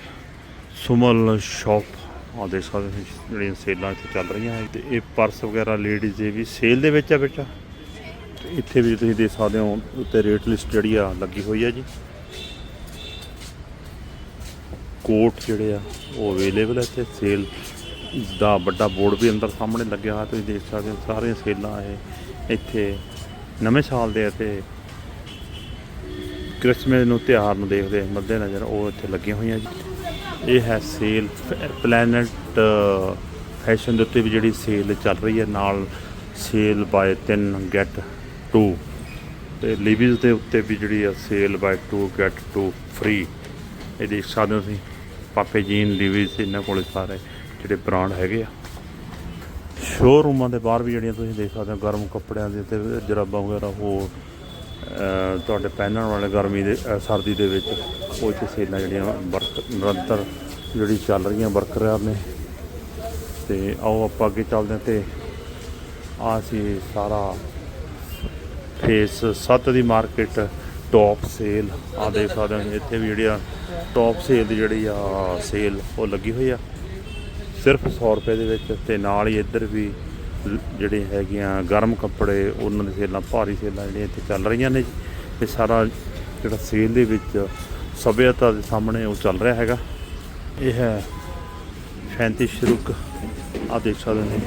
ਸੁਮਲ ਸ਼ਾਪ ਆ ਦੇਖ ਸਕਦੇ ਹੋ ਜਿਹੜੀਆਂ ਸੇਲਾਂ ਇੱਥੇ ਚੱਲ ਰਹੀਆਂ ਹੈ ਤੇ ਇਹ ਪਰਸ ਵਗੈਰਾ ਲੇਡੀਜ਼ ਦੇ ਵੀ, ਸੇਲ ਦੇ ਵਿੱਚ ਆ ਬੇਟਾ? ਤੇ ਇੱਥੇ ਵੀ ਤੁਸੀਂ ਦੇਖ ਸਕਦੇ ਹੋ, ਉੱਤੇ ਰੇਟ ਲਿਸਟ ਜਿਹੜੀ ਆ ਲੱਗੀ ਹੋਈ ਆ ਜੀ। ਕੋਟ ਜਿਹੜੇ ਆ, ਉਹ ਅਵੇਲੇਬਲ ਹੈ ਇੱਥੇ, ਸੇਲ ਦਾ ਵੱਡਾ ਬੋਰਡ ਵੀ ਅੰਦਰ ਸਾਹਮਣੇ ਲੱਗਿਆ ਹੋਇਆ, ਤੁਸੀਂ ਦੇਖ ਸਕਦੇ ਹੋ ਸਾਰੀਆਂ ਸੇਲਾਂ ਇਹ, ਇੱਥੇ ਨਵੇਂ ਸਾਲ ਦੇ ਅਤੇ ਕ੍ਰਿਸਮਸ ਨੂੰ ਤਿਉਹਾਰ ਨੂੰ ਦੇਖਦੇ ਮੱਦੇ ਨਜ਼ਰ ਉਹ ਇੱਥੇ ਲੱਗੀਆਂ ਹੋਈਆਂ ਜੀ। ਇਹ ਹੈ ਸੇਲ ਪਲੈਨਟ, ਫੈਸ਼ਨ ਦੇ ਉੱਤੇ ਵੀ ਜਿਹੜੀ ਸੇਲ ਚੱਲ ਰਹੀ ਹੈ, ਨਾਲ ਸੇਲ ਬਾਏ 3 ਗੈਟ 2 ਤੇ ਲਿਵੀਜ਼ ਦੇ ਉੱਤੇ ਵੀ ਜਿਹੜੀ ਆ ਸੇਲ ਬਾਏ 2 ਗੈਟ 2 ਫ੍ਰੀ। ਇਹ ਦੇਖ ਸਕਦੇ ਹੋ ਤੁਸੀਂ, ਪਾਪੇ ਜੀਨ ਲਿਵੀਜ਼ ਇਹਨਾਂ ਕੋਲ ਸਾਰੇ। ਜਿਹੜੇ ਬ੍ਰਾਂਡ ਹੈਗੇ ਆ। ਸ਼ੋਰੂਮਾਂ ਦੇ ਬਾਹਰ ਵੀ ਜਿਹੜੀਆਂ ਤੁਸੀਂ ਦੇਖ ਸਕਦੇ ਹੋ, ਗਰਮ ਕੱਪੜਿਆਂ ਦੇ ਤੇ ਜਰਾਬਾਂ ਵਗੈਰਾ ਹੋਰ ਤੁਹਾਡੇ ਪਹਿਨਣ ਵਾਲੇ ਗਰਮੀ ਦੇ ਸਰਦੀ ਦੇ ਵਿੱਚ ਉਹ ਇੱਥੇ ਸੇਲਾਂ ਜਿਹੜੀਆਂ ਵਰਤ, ਨਿਰੰਤਰ ਜਿਹੜੀ ਚੱਲ ਰਹੀਆਂ ਬਰਕਰਾਰ ਨੇ। ਤੇ ਆਓ ਆਪਾਂ ਅੱਗੇ ਚੱਲਦੇ ਹਾਂ ਤੇ ਆ ਸੀ ਸਾਰਾ ਫੇਸ 7 ਦੀ ਮਾਰਕੀਟ ਟੌਪ ਸੇਲ ਆ ਦੇਖ ਸਕਦੇ ਹੋ ਇੱਥੇ ਵੀ ਜਿਹੜੀ ਆ ਟੌਪ ਸੇਲ ਦੀ ਜਿਹੜੀ ਆ ਸੇਲ ਉਹ ਲੱਗੀ ਹੋਈ ਆ। ਸਿਰਫ 100 ਰੁਪਏ ਦੇ ਵਿੱਚ ਤੇ ਨਾਲ ਹੀ ਇੱਧਰ ਵੀ ਜਿਹੜੇ ਹੈਗੀਆਂ ਗਰਮ ਕੱਪੜੇ, ਉਹਨਾਂ ਦੀ ਸੇਲਾਂ, ਭਾਰੀ ਸੇਲਾਂ ਜਿਹੜੀਆਂ ਇੱਥੇ ਚੱਲ ਰਹੀਆਂ ਨੇ ਜੀ। ਤੇ ਸਾਰਾ ਜਿਹੜਾ ਸੇਲ ਦੇ ਵਿੱਚ ਸਭਿਅਤਾ ਦੇ ਸਾਹਮਣੇ ਉਹ ਚੱਲ ਰਿਹਾ ਹੈਗਾ। ਇਹ ਹੈ ਫੈਂਤੀ ਸ਼ਰੁਕ ਆ ਦੇਖ ਸਕਦੇ ਨੇ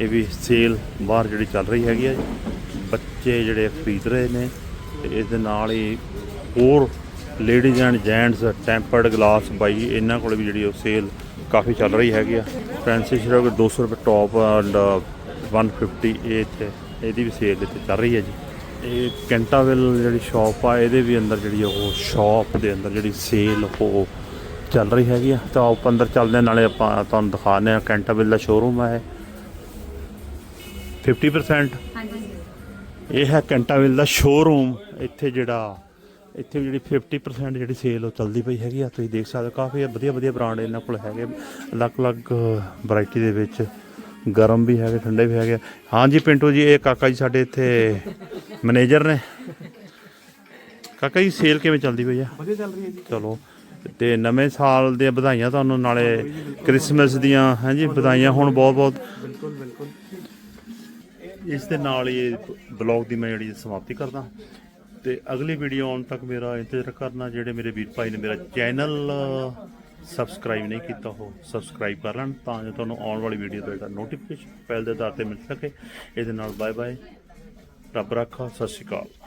ਇਹ ਵੀ ਸੇਲ ਬਾਹਰ ਜਿਹੜੀ ਚੱਲ ਰਹੀ ਹੈਗੀ ਹੈ ਬੱਚੇ ਜਿਹੜੇ ਖਰੀਦ ਰਹੇ ਨੇ ਤੇ ਇਸ ਦੇ ਨਾਲ ਹੀ ਹੋਰ ladies and gents, tempered glass ਬਾਈ, ਇਹਨਾਂ ਕੋਲ ਵੀ ਜਿਹੜੀ ਉਹ ਸੇਲ ਕਾਫੀ ਚੱਲ ਰਹੀ ਹੈਗੀ ਆ। ਫੈਂਸੀ ਸ਼ਰਕ 200 ਰੁਪਏ ਟੌਪ ਐਂਡ 150 ਇਹ ਇੱਥੇ ਇਹਦੀ ਵੀ ਸੇਲ ਇੱਥੇ ਚੱਲ ਰਹੀ ਹੈ ਜੀ। ਇਹ ਕੈਂਟਾਵਿਲ ਜਿਹੜੀ ਸ਼ਾਪ ਆ ਇਹਦੇ ਵੀ ਅੰਦਰ ਜਿਹੜੀ ਉਹ ਸ਼ਾਪ ਦੇ ਅੰਦਰ ਜਿਹੜੀ ਸੇਲ ਉਹ ਚੱਲ ਰਹੀ ਹੈਗੀ ਆ। ਤਾਂ ਆਪ ਅੰਦਰ ਚੱਲਦੇ ਨਾਲੇ ਆਪਾਂ ਤੁਹਾਨੂੰ ਦਿਖਾਉਂਦੇ ਆ ਕੈਂਟਾਵਿਲ ਦਾ ਸ਼ੋਰੂਮ ਆ ਇਹ। 50% ਹਾਂਜੀ। ਇਹ ਹੈ ਕੈਂਟਾਵਿਲ ਦਾ ਸ਼ੋਰੂਮ ਇੱਥੇ ਜਿਹੜਾ ਇੱਥੇ ਵੀ ਜਿਹੜੀ 50% ਜਿਹੜੀ ਸੇਲ ਉਹ ਚੱਲਦੀ ਪਈ ਹੈਗੀ ਆ। ਤੁਸੀਂ ਦੇਖ ਸਕਦੇ ਹੋ ਕਾਫੀ ਵਧੀਆ ਵਧੀਆ ਬ੍ਰਾਂਡ ਇਹਨਾਂ ਕੋਲ ਹੈਗੇ। ਅਲੱਗ-ਅਲੱਗ ਵੈਰਾਈਟੀ ਦੇ ਵਿੱਚ ਗਰਮ ਵੀ ਹੈਗੇ ਠੰਡੇ ਵੀ ਹੈਗੇ। ਹਾਂਜੀ ਪਿੰਟੂ ਜੀ ਇਹ ਕਾਕਾ ਜੀ ਸਾਡੇ ਇੱਥੇ ਮੈਨੇਜਰ ਨੇ। ਕਾਕਾ ਜੀ ਸੇਲ ਕਿਵੇਂ ਚੱਲਦੀ ਪਈ ਆ? ਵਧੀਆ ਚੱਲ ਰਹੀ ਹੈ ਜੀ। ਚਲੋ ਤੇ ਨਵੇਂ ਸਾਲ ਦੀਆਂ ਵਧਾਈਆਂ ਤੁਹਾਨੂੰ ਨਾਲੇ ਕ੍ਰਿਸਮਸ ਦੀਆਂ ਹਾਂਜੀ ਵਧਾਈਆਂ ਹੁਣ ਬਹੁਤ ਬਹੁਤ ਬਿਲਕੁਲ ਬਿਲਕੁਲ। ਇਸ ਦੇ ਨਾਲ ਹੀ ਬਲੌਗ ਦੀ ਮੈਂ ਜਿਹੜੀ ਸਮਾਪਤੀ ਕਰਦਾ। ਤੇ ਅਗਲੀ ਵੀਡੀਓ ਆਉਣ ਤੱਕ ਮੇਰਾ ਇੰਤਜ਼ਾਰ ਕਰਨਾ, ਜਿਹੜੇ ਮੇਰੇ ਵੀਰ ਭਾਈ ਨੇ ਮੇਰਾ ਚੈਨਲ ਸਬਸਕ੍ਰਾਈਬ ਨਹੀਂ ਕੀਤਾ, ਉਹ ਸਬਸਕ੍ਰਾਈਬ ਕਰ ਲੈਣ ਤਾਂ ਜੋ ਤੁਹਾਨੂੰ ਆਉਣ ਵਾਲੀ ਵੀਡੀਓ ਦਾ ਨੋਟੀਫਿਕੇਸ਼ਨ ਪਹਿਲ ਦੇ ਆਧਾਰ ਤੇ ਮਿਲ ਸਕੇ। ਇਹਦੇ ਨਾਲ ਬਾਏ ਬਾਏ ਰੱਬ ਰੱਖਾ, ਸਤਿ ਸ਼੍ਰੀ ਅਕਾਲ।